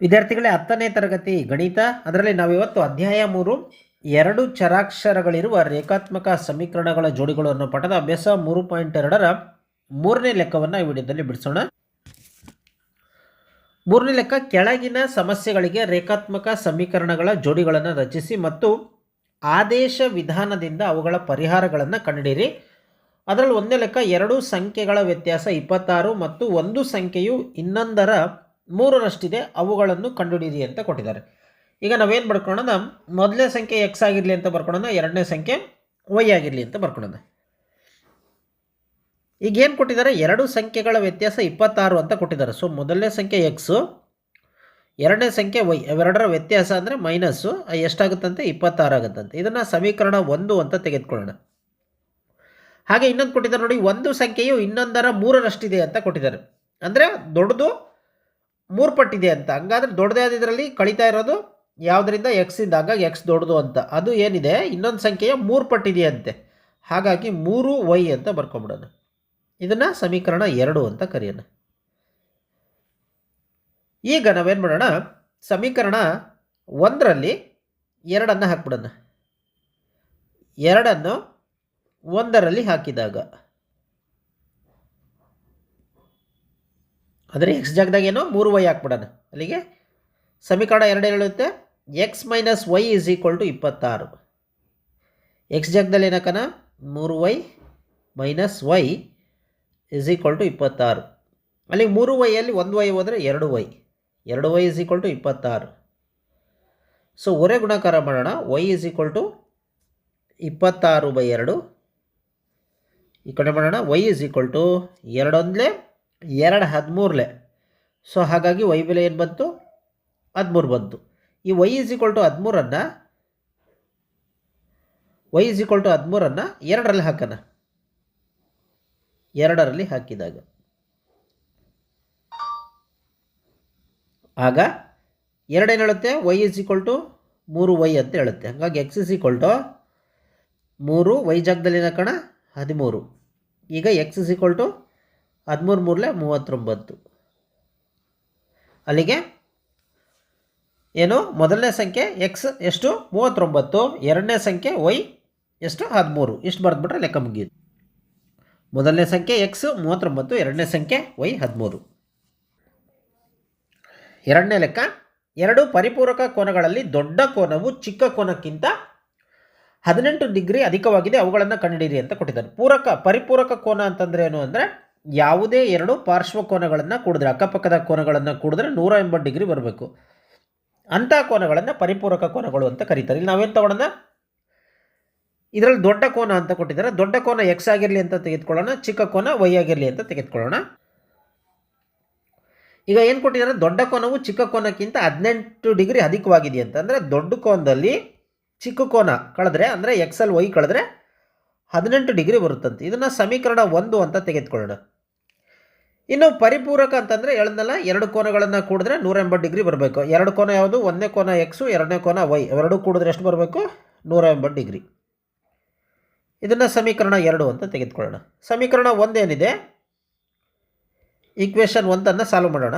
ವಿದ್ಯಾರ್ಥಿಗಳೇ ಹತ್ತನೇ ತರಗತಿ ಗಣಿತ, ಅದರಲ್ಲಿ ನಾವಿವತ್ತು ಅಧ್ಯಾಯ ಮೂರು, ಎರಡು ಚರಾಕ್ಷರಗಳಿರುವ ರೇಖಾತ್ಮಕ ಸಮೀಕರಣಗಳ ಜೋಡಿಗಳು ಅನ್ನೋ ಪಠದ ಅಭ್ಯಾಸ ಮೂರು ಪಾಯಿಂಟ್ ಎರಡರ ಮೂರನೇ ಲೆಕ್ಕವನ್ನು ಈ ವಿಡಿಯೋದಲ್ಲಿ ಬಿಡಿಸೋಣ. ಮೂರನೇ ಲೆಕ್ಕ, ಕೆಳಗಿನ ಸಮಸ್ಯೆಗಳಿಗೆ ರೇಖಾತ್ಮಕ ಸಮೀಕರಣಗಳ ಜೋಡಿಗಳನ್ನು ರಚಿಸಿ ಮತ್ತು ಆದೇಶ ವಿಧಾನದಿಂದ ಅವುಗಳ ಪರಿಹಾರಗಳನ್ನು ಕಂಡುಹಿಡಿಯಿರಿ. ಅದರಲ್ಲಿ ಒಂದೇ ಲೆಕ್ಕ, ಎರಡು ಸಂಖ್ಯೆಗಳ ವ್ಯತ್ಯಾಸ ಇಪ್ಪತ್ತಾರು ಮತ್ತು ಒಂದು ಸಂಖ್ಯೆಯು ಇನ್ನೊಂದರ ಮೂರರಷ್ಟಿದೆ, ಅವುಗಳನ್ನು ಕಂಡುಹಿಡಿಯಿರಿ ಅಂತ ಕೊಟ್ಟಿದ್ದಾರೆ. ಈಗ ನಾವೇನು ಬರ್ಕೊಳ್ಳೋಣ ಮೊದಲನೇ ಸಂಖ್ಯೆ ಎಕ್ಸ್ ಆಗಿರಲಿ ಅಂತ ಬರ್ಕೊಳ್ಳೋಣ ಎರಡನೇ ಸಂಖ್ಯೆ ವೈ ಆಗಿರಲಿ ಅಂತ ಬರ್ಕೊಳ್ಳೋಣ ಈಗ ಏನು ಕೊಟ್ಟಿದ್ದಾರೆ? ಎರಡು ಸಂಖ್ಯೆಗಳ ವ್ಯತ್ಯಾಸ ಇಪ್ಪತ್ತಾರು ಅಂತ ಕೊಟ್ಟಿದ್ದಾರೆ. ಸೊ ಮೊದಲನೇ ಸಂಖ್ಯೆ ಎಕ್ಸು ಎರಡನೇ ಸಂಖ್ಯೆ ವೈ ಅವೆರಡರ ವ್ಯತ್ಯಾಸ ಅಂದರೆ ಮೈನಸ್ಸು ಎಷ್ಟಾಗುತ್ತಂತೆ? ಇಪ್ಪತ್ತಾರು ಆಗುತ್ತಂತೆ. ಇದನ್ನು ಸಮೀಕರಣ ಒಂದು ಅಂತ ತೆಗೆದುಕೊಳ್ಳೋಣ. ಹಾಗೆ ಇನ್ನೊಂದು ಕೊಟ್ಟಿದ್ದಾರೆ ನೋಡಿ, ಒಂದು ಸಂಖ್ಯೆಯು ಇನ್ನೊಂದರ ಮೂರರಷ್ಟಿದೆ ಅಂತ ಕೊಟ್ಟಿದ್ದಾರೆ. ಅಂದರೆ ದೊಡ್ಡದು ಮೂರು ಪಟ್ಟಿದೆ ಅಂತ. ಹಂಗಾದ್ರೆ ದೊಡ್ಡದೇ ಆದ ಇದರಲ್ಲಿ ಕಳೀತಾ ಇರೋದು ಯಾವುದರಿಂದ? ಎಕ್ಸಿಂದ ಹಾಗಾಗಿ ಎಕ್ಸ್ ದೊಡ್ಡದು ಅಂತ. ಅದು ಏನಿದೆ? ಇನ್ನೊಂದು ಸಂಖ್ಯೆಯ ಮೂರು ಪಟ್ಟಿದೆ ಅಂತೆ ಹಾಗಾಗಿ ಮೂರು ವೈ ಅಂತ ಬರ್ಕೊಂಬಿಡೋಣ. ಇದನ್ನು ಸಮೀಕರಣ ಎರಡು ಅಂತ ಕರೆಯೋಣ. ಈಗ ನಾವೇನು ಮಾಡೋಣ? ಸಮೀಕರಣ ಒಂದರಲ್ಲಿ ಎರಡನ್ನು ಹಾಕ್ಬಿಡೋಣ. ಎರಡನ್ನು ಒಂದರಲ್ಲಿ ಹಾಕಿದಾಗ. ಅಂದರೆ ಎಕ್ಸ್ ಜಾಗದಾಗ ಏನೋ ಮೂರು ವೈ ಹಾಕ್ಬಿಡೋಣ ಅಲ್ಲಿಗೆ ಸಮೀಕರಣ ಎರಡು ಹೇಳುತ್ತೆ X minus Y is equal to ಇಪ್ಪತ್ತಾರು. ಎಕ್ಸ್ ಜಾಗದಲ್ಲಿ ಏನಕ್ಕನ? ಮೂರು Y minus Y is equal to ಇಪ್ಪತ್ತಾರು. ಅಲ್ಲಿಗೆ ಮೂರು ವೈಯಲ್ಲಿ ಒಂದು ವೈ ಹೋದರೆ ಎರಡು ವೈ ಎರಡು ವೈ ಇಸ್ ಈಕ್ವಲ್ ಟು ಇಪ್ಪತ್ತಾರು. ಸೊ ಒರೆ ಗುಣಾಕಾರ ಮಾಡೋಣ. ವೈ ಇಸ್ ಈಕ್ವಲ್ ಟು ಇಪ್ಪತ್ತಾರು ಬೈ ಎರಡು. ಈ ಕಡೆ ಮಾಡೋಣ. ವೈ ಇಸ್ ಈಕ್ವಲ್ ಟು ಎರಡೊಂದಲೇ ಎರಡು ಹದಿಮೂರಲೆ. ಸೊ ಹಾಗಾಗಿ ವೈ ಬೆಲೆ ಏನು ಬಂತು? ಹದಿಮೂರು ಬಂತು. ಈ ವೈ ಇಸ್ ಈಕ್ವಲ್ ಟು ಹದಿಮೂರನ್ನು ವೈ ಇಸ್ ಈಕ್ವಲ್ ಟು ಹದಿಮೂರನ್ನು ಎರಡರಲ್ಲಿ ಹಾಕೋಣ. ಎರಡರಲ್ಲಿ ಹಾಕಿದಾಗ. ಆಗ ಎರಡೇನು ಹೇಳುತ್ತೆ? ವೈ ಇಸ್ ಈಕ್ವಲ್ ಟು ಮೂರು ವೈ ಅಂತ ಹೇಳುತ್ತೆ. ಹಾಗಾಗಿ ಎಕ್ಸ್ ಇಸ್ ಈಕ್ವಲ್ ಟು ಮೂರು ವೈ ಜಾಗದಲ್ಲಿ ಹಾಕೋಣ? ಹದಿಮೂರು. ಈಗ ಎಕ್ಸ್ ಇಸ್ ಈಕ್ವಲ್ ಟು ಹದಿಮೂರು ಮೂರಲೆ ಮೂವತ್ತೊಂಬತ್ತು. ಅಲ್ಲಿಗೆ ಏನು? ಮೊದಲನೇ ಸಂಖ್ಯೆ ಎಕ್ಸ್ ಎಷ್ಟು? ಮೂವತ್ತೊಂಬತ್ತು. ಎರಡನೇ ಸಂಖ್ಯೆ ವೈ ಎಷ್ಟು? ಹದಿಮೂರು. ಇಷ್ಟು ಬರೆದ್ಬಿಟ್ರೆ ಲೆಕ್ಕ ಮುಗಿಯುತ್ತೆ. ಮೊದಲನೇ ಸಂಖ್ಯೆ ಎಕ್ಸ್ ಮೂವತ್ತೊಂಬತ್ತು, ಎರಡನೇ ಸಂಖ್ಯೆ ವೈ ಹದಿಮೂರು. ಎರಡನೇ ಲೆಕ್ಕ, ಎರಡು ಪರಿಪೂರಕ ಕೋನಗಳಲ್ಲಿ ದೊಡ್ಡ ಕೋನವು ಚಿಕ್ಕ ಕೋನಕ್ಕಿಂತ ಹದಿನೆಂಟು ಡಿಗ್ರಿ ಅಧಿಕವಾಗಿದೆ, ಅವುಗಳನ್ನು ಕಂಡುಹಿಡಿಯಿರಿ ಅಂತ ಕೊಟ್ಟಿದ್ದಾರೆ. ಪೂರಕ, ಪರಿಪೂರಕ ಕೋನ ಅಂತಂದ್ರೆ ಏನು ಅಂದರೆ ಯಾವುದೇ ಎರಡು ಪಾರ್ಶ್ವ ಕೋನಗಳನ್ನು ಕೂಡಿದ್ರೆ, ಅಕ್ಕಪಕ್ಕದ ಕೋನಗಳನ್ನು ಕೂಡಿದ್ರೆ ನೂರ ಎಂಬತ್ತು ಡಿಗ್ರಿ ಬರಬೇಕು. ಅಂಥ ಕೋನಗಳನ್ನು ಪರಿಪೂರಕ ಕೋನಗಳು ಅಂತ ಕರೀತಾರೆ. ಇಲ್ಲಿ ನಾವೇನು ತಗೊಳ್ಳೋಣ ಇದರಲ್ಲಿ ದೊಡ್ಡ ಕೋನ ಅಂತ ಕೊಟ್ಟಿದ್ದಾರೆ. ದೊಡ್ಡ ಕೋನ ಎಕ್ಸ್ ಆಗಿರಲಿ ಅಂತ ತೆಗೆದುಕೊಳ್ಳೋಣ, ಚಿಕ್ಕ ಕೋನ ವೈ ಆಗಿರಲಿ ಅಂತ ತೆಗೆದುಕೊಳ್ಳೋಣ. ಈಗ ಏನು ಕೊಟ್ಟಿದ್ದಾರೆ? ದೊಡ್ಡ ಕೋನವು ಚಿಕ್ಕ ಕೋನಕ್ಕಿಂತ ಹದಿನೆಂಟು ಡಿಗ್ರಿ ಅಧಿಕವಾಗಿದೆ ಅಂತ. ಅಂದರೆ ದೊಡ್ಡ ಕೋನದಲ್ಲಿ ಚಿಕ್ಕ ಕೋನ ಕಳೆದ್ರೆ, ಅಂದರೆ ಎಕ್ಸ್ ಅಲ್ಲಿ ವೈ ಕಳೆದ್ರೆ ಹದಿನೆಂಟು ಡಿಗ್ರಿ ಬರುತ್ತಂತೆ. ಇದನ್ನು ಸಮೀಕರಣ ಒಂದು ಅಂತ ತೆಗೆದುಕೊಳ್ಳೋಣ. ಇನ್ನು ಪರಿಪೂರಕ ಅಂತಂದರೆ ಹೇಳಿದ್ನಲ್ಲ ಎರಡು ಕೋನಗಳನ್ನು ಕೂಡಿದ್ರೆ ನೂರ ಎಂಬತ್ತು ಡಿಗ್ರಿ ಬರಬೇಕು. ಎರಡು ಕೋನ ಯಾವುದು? ಒಂದನೇ ಕೋನ ಎಕ್ಸು ಎರಡನೇ ಕೋನ ವೈ ಎರಡೂ ಕೂಡಿದ್ರೆ ಎಷ್ಟು ಬರಬೇಕು? ನೂರ ಎಂಬತ್ತು ಡಿಗ್ರಿ. ಇದನ್ನು ಸಮೀಕರಣ ಎರಡು ಅಂತ ತೆಗೆದುಕೊಳ್ಳೋಣ. ಸಮೀಕರಣ ಒಂದೇನಿದೆ? ಈಕ್ವೇಷನ್ ಒಂದನ್ನು ಸಾಲ್ವ್ ಮಾಡೋಣ.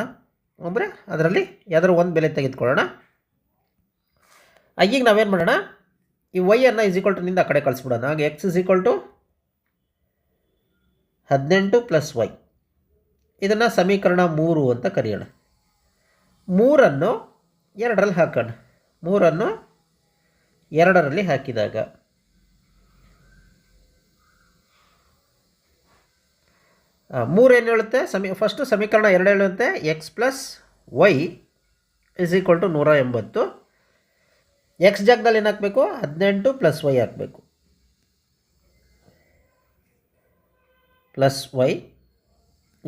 ಅಂದರೆ ಅದರಲ್ಲಿ ಯಾವ್ದಾದ್ರು ಒಂದು ಬೆಲೆ ತೆಗೆದುಕೊಳ್ಳೋಣ. ಈಗ ನಾವೇನು ಮಾಡೋಣ? ಈ ವೈ ಅನ್ನು ಇಸ್ ಈಕ್ವಲ್ ಟುನಿಂದ ಆ ಕಡೆ ಕಳಿಸ್ಬಿಡೋಣ. ಹಾಗೆ ಎಕ್ಸ್ ಇಸ್ ಈಕ್ವಲ್ ಟು ಹದಿನೆಂಟು ಪ್ಲಸ್ ವೈ ಇದನ್ನು ಸಮೀಕರಣ ಮೂರು ಅಂತ ಕರೆಯೋಣ. ಮೂರನ್ನು ಎರಡರಲ್ಲಿ ಹಾಕೋಣ. ಮೂರನ್ನು ಎರಡರಲ್ಲಿ ಹಾಕಿದಾಗ. ಮೂರು ಏನು ಹೇಳುತ್ತೆ? ಸಮೀ ಫಸ್ಟು ಸಮೀಕರಣ ಎರಡು ಹೇಳುತ್ತೆ. X plus Y is equal to ನೂರ ಎಂಬತ್ತು. ಎಕ್ಸ್ ಜಾಗದಲ್ಲಿ ಏನು ಹಾಕಬೇಕು? ಹದಿನೆಂಟು ಪ್ಲಸ್ ವೈ ಹಾಕಬೇಕು. Plus Y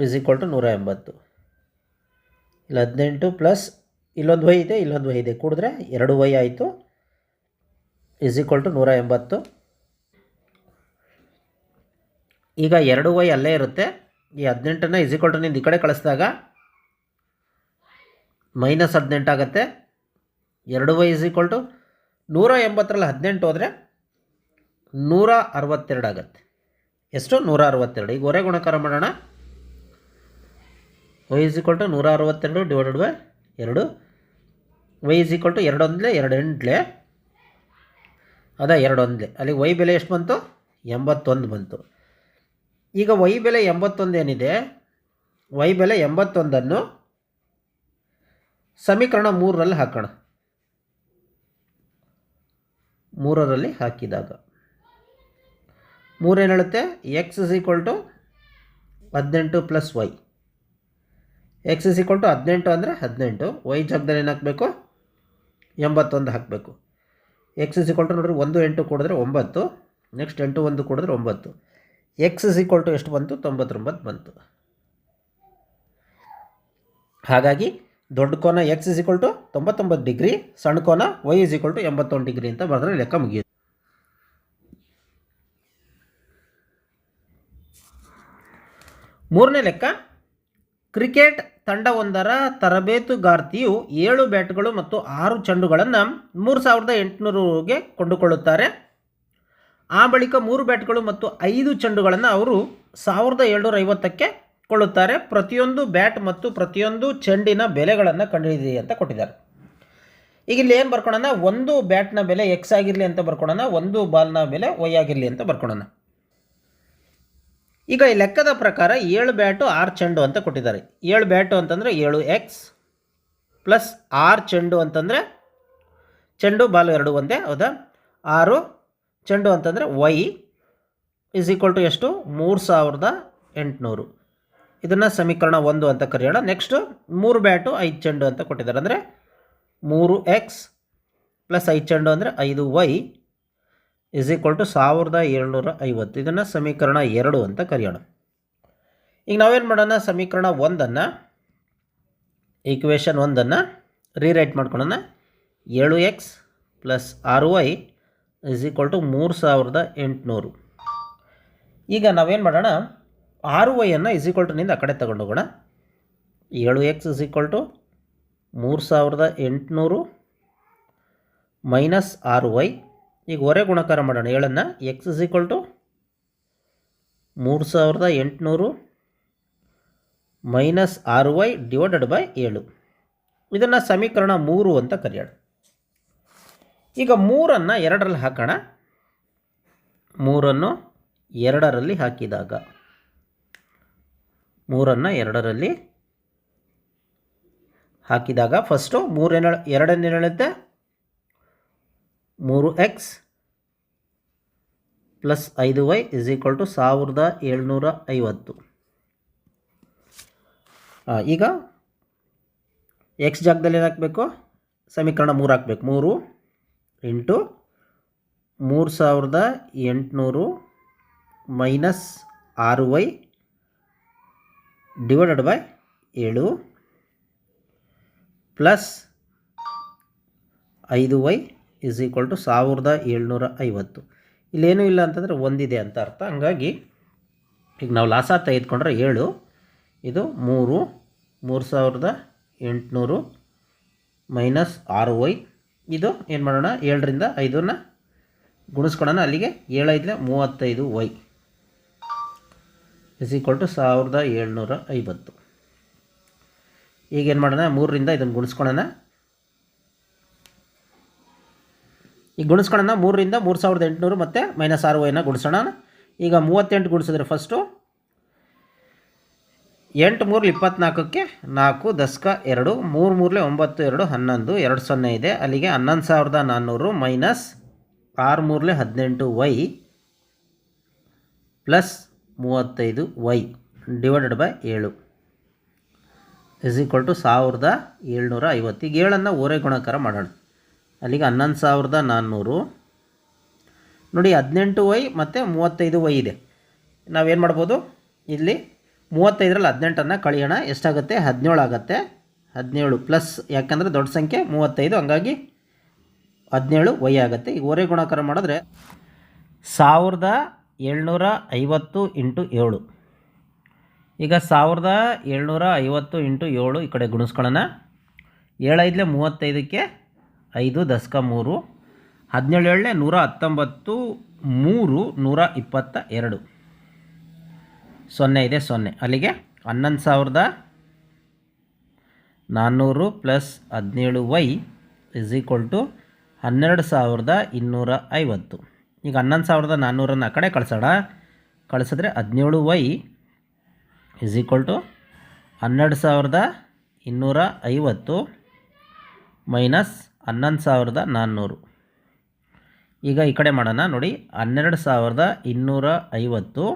is equal to ನೂರ ಎಂಬತ್ತು ಇಲ್ಲಿ ಹದಿನೆಂಟು ಪ್ಲಸ್ ಇಲ್ಲೊಂದು ವೈ ಇದೆ, ಇಲ್ಲೊಂದು ವೈ ಇದೆ. ಕೂಡಿದ್ರೆ ಎರಡು ವೈ ಆಯಿತು. ಇಸ್ ಈಕ್ವಲ್ ಟು ನೂರ ಎಂಬತ್ತು ಈಗ ಎರಡು ವೈ ಅಲ್ಲೇ ಇರುತ್ತೆ. ಈ ಹದಿನೆಂಟನ್ನು ಇಸ್ ಈಕ್ವಲ್ ಟು ನಿಂದ ಈ ಕಡೆ ಕಳಿಸಿದಾಗ ಮೈನಸ್ ಹದಿನೆಂಟು ಆಗುತ್ತೆ. ಎರಡು ವೈ ಇಸ್ ಈಕ್ವಲ್ ಟು ನೂರ ಎಂಬತ್ತರಲ್ಲಿ ಹದಿನೆಂಟು ಹೋದರೆ ನೂರ ಅರವತ್ತೆರಡು ಆಗುತ್ತೆ. ಎಷ್ಟು? ನೂರ ಅರವತ್ತೆರಡು ಈಗ ಹೊರೆ ಗುಣಕಾರ ಮಾಡೋಣ. ವೈ ಇಸ್ ಈಕ್ವಲ್ ಟು ನೂರ ಅರವತ್ತೆರಡು ಡಿವೈಡೆಡ್ ಬೈ ಎರಡು. ವೈ ಇಸ್ ಈಕ್ವಲ್ ಟು ಎರಡೊಂದಲೇ ಎರಡು ಎಂಟ್ಲೆ ಅದ ಎರಡೊಂದಲೇ. ಅಲ್ಲಿ ವೈ ಬೆಲೆ ಎಷ್ಟು ಬಂತು? ಎಂಬತ್ತೊಂದು ಬಂತು. ಈಗ ವೈ ಬೆಲೆ ಎಂಬತ್ತೊಂದು ಏನಿದೆ? ವೈ ಬೆಲೆ ಎಂಬತ್ತೊಂದನ್ನು ಸಮೀಕರಣ ಮೂರರಲ್ಲಿ ಹಾಕೋಣ. ಮೂರರಲ್ಲಿ ಹಾಕಿದಾಗ. ಮೂರೇನು ಹೇಳುತ್ತೆ? ಎಕ್ಸ್ ಇಸ್ ಈಕ್ವಲ್ ಟು ಹದಿನೆಂಟು plus Y X is equal to ಹದಿನೆಂಟು ಅಂದರೆ ಹದಿನೆಂಟು. ವೈ ಜಾಗದಲ್ಲಿ ಏನು ಹಾಕಬೇಕು? ಎಂಬತ್ತೊಂದು ಹಾಕಬೇಕು. ಎಕ್ಸ್ ಇಸ್ ಈಕ್ವಲ್ ಟು ನೋಡಿರಿ ಒಂದು, ಎಂಟು ಕೊಡಿದ್ರೆ ಒಂಬತ್ತು. ನೆಕ್ಸ್ಟ್ ಎಂಟು, ಒಂದು ಕೊಡಿದ್ರೆ ಒಂಬತ್ತು. ಎಕ್ಸ್ ಇಸ್ ಈಕ್ವಲ್ ಟು ಎಷ್ಟು ಬಂತು? ತೊಂಬತ್ತೊಂಬತ್ತು ಬಂತು. ಹಾಗಾಗಿ ದೊಡ್ಡ ಕೋನ ಎಕ್ಸ್ ಇಸ್ ಈಕ್ವಲ್ ಟು ತೊಂಬತ್ತೊಂಬತ್ತು ಡಿಗ್ರಿ, ಸಣ್ಣ ಕೋನ ವೈ ಇಸ್ ಈಕ್ವಲ್ ಟು ಎಂಬತ್ತೊಂದು ಡಿಗ್ರಿ ಅಂತ ಬರೆದ್ರೆ ಲೆಕ್ಕ ಮುಗಿಯುತ್ತೆ. ಮೂರನೇ ಲೆಕ್ಕ ಕ್ರಿಕೆಟ್ ತಂಡವೊಂದರ ತರಬೇತುಗಾರ್ತಿಯು ಏಳು ಬ್ಯಾಟ್ಗಳು ಮತ್ತು ಆರು ಚೆಂಡುಗಳನ್ನು ಮೂರು ಸಾವಿರದ ಎಂಟುನೂರುಗೆ ಕೊಂಡುಕೊಳ್ಳುತ್ತಾರೆ. ಆ ಬಳಿಕ ಮೂರು ಬ್ಯಾಟ್ಗಳು ಮತ್ತು ಐದು ಚೆಂಡುಗಳನ್ನು ಅವರು ಸಾವಿರದ ಏಳ್ನೂರ ಐವತ್ತಕ್ಕೆ ಕೊಳ್ಳುತ್ತಾರೆ. ಪ್ರತಿಯೊಂದು ಬ್ಯಾಟ್ ಮತ್ತು ಪ್ರತಿಯೊಂದು ಚೆಂಡಿನ ಬೆಲೆಗಳನ್ನು ಕಂಡುಹಿಡಿಯಿರಿ ಅಂತ ಕೊಟ್ಟಿದ್ದಾರೆ. ಈಗ ಇಲ್ಲಿ ಏನು ಬರ್ಕೊಳ್ಳೋಣ ಒಂದು ಬ್ಯಾಟ್ನ ಬೆಲೆ ಎಕ್ಸ್ ಆಗಿರಲಿ ಅಂತ ಬರ್ಕೊಳ್ಳೋಣ ಒಂದು ಬಾಲ್ನ ಬೆಲೆ ವೈ ಆಗಿರಲಿ ಅಂತ ಬರ್ಕೊಳ್ಳೋಣ ಈಗ ಈ ಲೆಕ್ಕದ ಪ್ರಕಾರ ಏಳು ಬ್ಯಾಟು ಆರು ಚೆಂಡು ಅಂತ ಕೊಟ್ಟಿದ್ದಾರೆ. ಏಳು ಬ್ಯಾಟು ಅಂತಂದರೆ ಏಳು ಎಕ್ಸ್ ಪ್ಲಸ್ ಆರು ಚೆಂಡು ಅಂತಂದರೆ ಚೆಂಡು ಬಾಲು ಎರಡು ಒಂದೇ, ಹೌದಾ? ಆರು ಚೆಂಡು ಅಂತಂದರೆ ವೈ ಇಸ್ ಈಕ್ವಲ್ ಟು ಎಷ್ಟು? ಮೂರು ಸಾವಿರದ ಎಂಟುನೂರು. ಇದನ್ನು ಸಮೀಕರಣ ಒಂದು ಅಂತ ಕರೆಯೋಣ. ನೆಕ್ಸ್ಟು ಮೂರು ಬ್ಯಾಟು ಐದು ಚೆಂಡು ಅಂತ ಕೊಟ್ಟಿದ್ದಾರೆ. ಅಂದರೆ ಮೂರು ಎಕ್ಸ್ ಪ್ಲಸ್ ಐದು ಚೆಂಡು ಅಂದರೆ ಐದು ವೈ ಇಸ್ ಈಕ್ವಲ್ ಟು ಸಾವಿರದ ಏಳ್ನೂರ ಐವತ್ತು. ಇದನ್ನು ಸಮೀಕರಣ ಎರಡು ಅಂತ ಕರೆಯೋಣ. ಈಗ ನಾವೇನು ಮಾಡೋಣ? ಸಮೀಕರಣ ಒಂದನ್ನು ಈಕ್ವೇಷನ್ ಒಂದನ್ನು ರೀರೈಟ್ ಮಾಡ್ಕೊಳ್ಳೋಣ ಏಳು ಎಕ್ಸ್ ಪ್ಲಸ್ ಆರು ವೈ ಇಸ್ ಈಕ್ವಲ್ ಟು ಮೂರು ಸಾವಿರದ ಎಂಟುನೂರು. ಈಗ ನಾವೇನು ಮಾಡೋಣ? ಆರು ವೈಯನ್ನು ಇಸ್ ಈಕ್ವಲ್ ಟು ನಿಂದ ಆ ಕಡೆ ತಗೊಂಡು ಹೋಗೋಣ. ಏಳು ಎಕ್ಸ್ ಇಸ್ ಈಕ್ವಲ್ ಟು ಮೂರು ಸಾವಿರದ ಎಂಟುನೂರು ಮೈನಸ್ ಆರು ವೈ ಈಗ ಹೊರೆ ಗುಣಕಾರ ಮಾಡೋಣ. ಏಳನ್ನು? ಎಕ್ಸ್ ಇಸ್ ಈಕ್ವಲ್ ಟು ಮೂರು ಸಾವಿರದ ಎಂಟುನೂರು ಮೈನಸ್ ಆರು ವೈ ಡಿವೈಡೆಡ್ ಬೈ ಏಳು. ಇದನ್ನು ಸಮೀಕರಣ ಮೂರು ಅಂತ ಕರೆಯೋಣ. ಈಗ ಮೂರನ್ನು ಎರಡರಲ್ಲಿ ಹಾಕೋಣ. ಮೂರನ್ನು ಎರಡರಲ್ಲಿ ಹಾಕಿದಾಗ. ಮೂರನ್ನು ಎರಡರಲ್ಲಿ ಹಾಕಿದಾಗ ಫಸ್ಟು ಮೂರೇನು ಎರಡನ್ನು ಹೇಳುತ್ತೆ ಮೂರು ಎಕ್ಸ್ ಪ್ಲಸ್ ಐದು ವೈ ಇಸ್ ಈಕ್ವಲ್ ಟು ಸಾವಿರದ ಏಳ್ನೂರ ಐವತ್ತು. ಈಗ ಎಕ್ಸ್ ಜಾಗದಲ್ಲಿ ಏನು ಹಾಕಬೇಕು ಸಮೀಕರಣ ಮೂರು ಹಾಕಬೇಕು. ಮೂರು ಇಂಟು ಮೂರು ಸಾವಿರದ ಎಂಟುನೂರು ಮೈನಸ್ ಆರು ವೈ ಡಿವೈಡೆಡ್ ಬೈ ಏಳು ಪ್ಲಸ್ ಐದು ವೈ ಇಸ್ ಈಕ್ವಲ್ ಟು ಸಾವಿರದ ಏಳ್ನೂರ ಐವತ್ತು. ಇಲ್ಲೇನೂ ಇಲ್ಲ ಅಂತಂದರೆ ಒಂದಿದೆ ಅಂತ ಅರ್ಥ. ಹಂಗಾಗಿ ಈಗ ನಾವು ಲಾಸ ತೆಗೆದುಕೊಂಡ್ರೆ ಏಳು, ಇದು ಮೂರು ಮೂರು ಸಾವಿರದ ಎಂಟುನೂರು ಮೈನಸ್ ಆರು ವೈ ಇದು ಏನು ಮಾಡೋಣ? ಏಳರಿಂದ ಐದನ್ನ ಗುಣಿಸ್ಕೊಳ್ಳೋಣ ಅಲ್ಲಿಗೆ ಏಳೈದಲೆ ಮೂವತ್ತೈದು ವೈ ಇಸ್ ಈಕ್ವಲ್ ಟು ಸಾವಿರದ ಏಳ್ನೂರ ಐವತ್ತು. ಈಗ ಏನು ಮಾಡೋಣ? ಮೂರರಿಂದ ಇದನ್ನು ಗುಣಿಸ್ಕೊಳ್ಳೋಣ ಈಗ ಗುಣಿಸ್ಕೊಳ್ಳೋಣ, ಮೂರರಿಂದ ಮೂರು ಸಾವಿರದ ಎಂಟುನೂರು ಮತ್ತು ಮೈನಸ್ ಆರು ವೈನ ಗುಣಿಸೋಣ. ಈಗ ಮೂವತ್ತೆಂಟು ಗುಣಿಸಿದ್ರೆ ಫಸ್ಟು ಎಂಟು ಮೂರಲ್ಲಿ ಇಪ್ಪತ್ನಾಲ್ಕಕ್ಕೆ ನಾಲ್ಕು, ದಸ್ಕ ಎರಡು, ಮೂರು ಮೂರಲೆ ಒಂಬತ್ತು, ಎರಡು ಹನ್ನೊಂದು, ಎರಡು ಸೊನ್ನೆ ಇದೆ. ಅಲ್ಲಿಗೆ ಹನ್ನೊಂದು ಸಾವಿರದ ನಾನ್ನೂರು ಮೈನಸ್ ಆರು ಮೂರಲೆ ಹದಿನೆಂಟು ವೈ ಪ್ಲಸ್ ಮೂವತ್ತೈದು ವೈ ಡಿವೈಡೆಡ್ ಬೈ ಏಳು ಇಸ್ ಈಕ್ವಲ್ ಟು ಸಾವಿರದ ಏಳ್ನೂರ ಐವತ್ತು. ಈಗ ಏಳನ್ನು ಓರೆ ಗುಣಾಕಾರ ಮಾಡೋಣ. ಅಲ್ಲಿಗೆ ಹನ್ನೊಂದು ಸಾವಿರದ ನಾನ್ನೂರು. ನೋಡಿ ಹದಿನೆಂಟು ವೈ ಮತ್ತು ಮೂವತ್ತೈದು ವೈ ಇದೆ. ನಾವೇನು ಮಾಡ್ಬೋದು? ಇಲ್ಲಿ ಮೂವತ್ತೈದರಲ್ಲಿ ಹದಿನೆಂಟನ್ನು ಕಳೆಯೋಣ. ಎಷ್ಟಾಗುತ್ತೆ? ಹದಿನೇಳು ಆಗುತ್ತೆ. ಹದಿನೇಳು ಪ್ಲಸ್ ಯಾಕಂದರೆ ದೊಡ್ಡ ಸಂಖ್ಯೆ ಮೂವತ್ತೈದು, ಹಂಗಾಗಿ ಹದಿನೇಳು ವೈ ಆಗುತ್ತೆ. ಈಗ ಓರೆ ಗುಣಾಕಾರ ಮಾಡಿದ್ರೆ ಸಾವಿರದ ಏಳ್ನೂರ ಐವತ್ತು ಇಂಟು ಏಳು. ಈಗ ಸಾವಿರದ ಏಳ್ನೂರ ಐವತ್ತು ಇಂಟು ಏಳು ಈ ಕಡೆ ಗುಣಿಸ್ಕೊಳ್ಳೋಣ. ಏಳೈದಲೆ ಮೂವತ್ತೈದಕ್ಕೆ ಐದು ದಶಕ ಮೂರು, ಹದಿನೇಳು ಏಳನೇ ನೂರ ಹತ್ತೊಂಬತ್ತು, ಮೂರು ನೂರ ಇಪ್ಪತ್ತ ಎರಡು. ಸೊನ್ನೆ ಇದೆ, ಸೊನ್ನೆ. ಅಲ್ಲಿಗೆ ಹನ್ನೊಂದು ಸಾವಿರದ ನಾನ್ನೂರು ಪ್ಲಸ್ ಹದಿನೇಳು ವೈ ಇಸ್ ಈಕ್ವಲ್ ಟು ಹನ್ನೆರಡು ಸಾವಿರದ ಇನ್ನೂರ ಐವತ್ತು. ಈಗ ಹನ್ನೊಂದು ಸಾವಿರದ ನಾನ್ನೂರನ್ನು ಆ ಕಡೆ ಕಳಿಸೋಣ. ಕಳಿಸಿದ್ರೆ ಹದಿನೇಳು ವೈ ಇಸ್ ಈಕ್ವಲ್ ಟು ಹನ್ನೆರಡು ಸಾವಿರದ ಇನ್ನೂರ ಐವತ್ತು ಮೈನಸ್ ಹನ್ನೊಂದು ಸಾವಿರದ ನಾನ್ನೂರು. ಈಗ ಈ ಕಡೆ ಮಾಡೋಣ, ನೋಡಿ. ಹನ್ನೆರಡು ಸಾವಿರದ ಇನ್ನೂರ ಐವತ್ತು,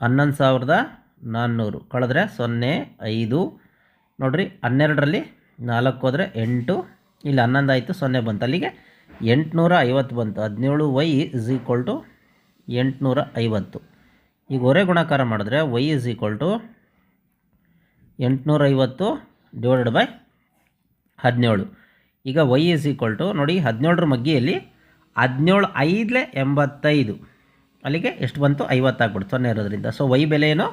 ಹನ್ನೊಂದು ಸಾವಿರದ ನಾನ್ನೂರು. ಕಳೆದ್ರೆ ಸೊನ್ನೆ, ಐದು. ನೋಡಿರಿ, ಹನ್ನೆರಡರಲ್ಲಿ ನಾಲ್ಕು ಹೋದರೆ ಎಂಟು. ಇಲ್ಲಿ ಹನ್ನೊಂದು ಆಯಿತು, ಸೊನ್ನೆ ಬಂತು. ಅಲ್ಲಿಗೆ ಎಂಟುನೂರ ಐವತ್ತು ಬಂತು. ಹದಿನೇಳು ವೈ ಇಸ್ ಈಕ್ವಲ್ ಟು ಎಂಟುನೂರ ಐವತ್ತು ಈಗ ಹೊರೆ ಗುಣಾಕಾರ ಮಾಡಿದ್ರೆ ವೈ ಇಸ್ ಈಕ್ವಲ್ ಟು ಎಂಟುನೂರೈವತ್ತು ಡಿವೈಡೆಡ್ ಬೈ ಹದಿನೇಳು. ಈಗ ವೈ ಇಸ್ ಈಕ್ವಲ್ ಟು ನೋಡಿ ಹದಿನೇಳರ ಮಗ್ಗಿಯಲ್ಲಿ ಹದಿನೇಳು ಐದಲೇ ಎಂಬತ್ತೈದು. ಅಲ್ಲಿಗೆ ಎಷ್ಟು ಬಂತು? ಐವತ್ತಾಗ್ಬಿಡ್ತು ಸೊನ್ನೆ ಇರೋದ್ರಿಂದ. ಸೊ ವೈ ಬೆಲೆ ಏನು?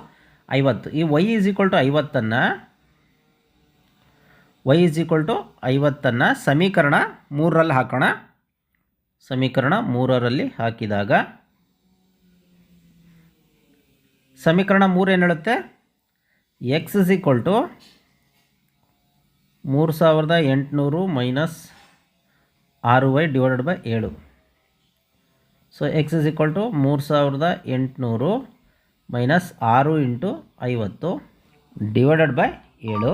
ಐವತ್ತು. ಈ ವೈ ಈಸ್ ಈಕ್ವಲ್ ಟು ಐವತ್ತನ್ನು ವೈ ಈಸ್ ಈಕ್ವಲ್ ಟು ಐವತ್ತನ್ನು ಸಮೀಕರಣ ಮೂರರಲ್ಲಿ ಹಾಕೋಣ. ಸಮೀಕರಣ ಮೂರರಲ್ಲಿ ಹಾಕಿದಾಗ, ಸಮೀಕರಣ ಮೂರು ಏನು ಹೇಳುತ್ತೆ? ಎಕ್ಸ್ ಇಸ್ ಈಕ್ವಲ್ ಟು ಮೂರು ಸಾವಿರದ ಎಂಟುನೂರು ಮೈನಸ್ ಆರು ವೈ ಡಿವೈಡೆಡ್ ಬೈ ಏಳು. So X is equal to ಮೂರು ಸಾವಿರದ ಎಂಟುನೂರು ಮೈನಸ್ ಆರು ಇಂಟು ಐವತ್ತು ಡಿವೈಡೆಡ್ ಬೈ ಏಳು.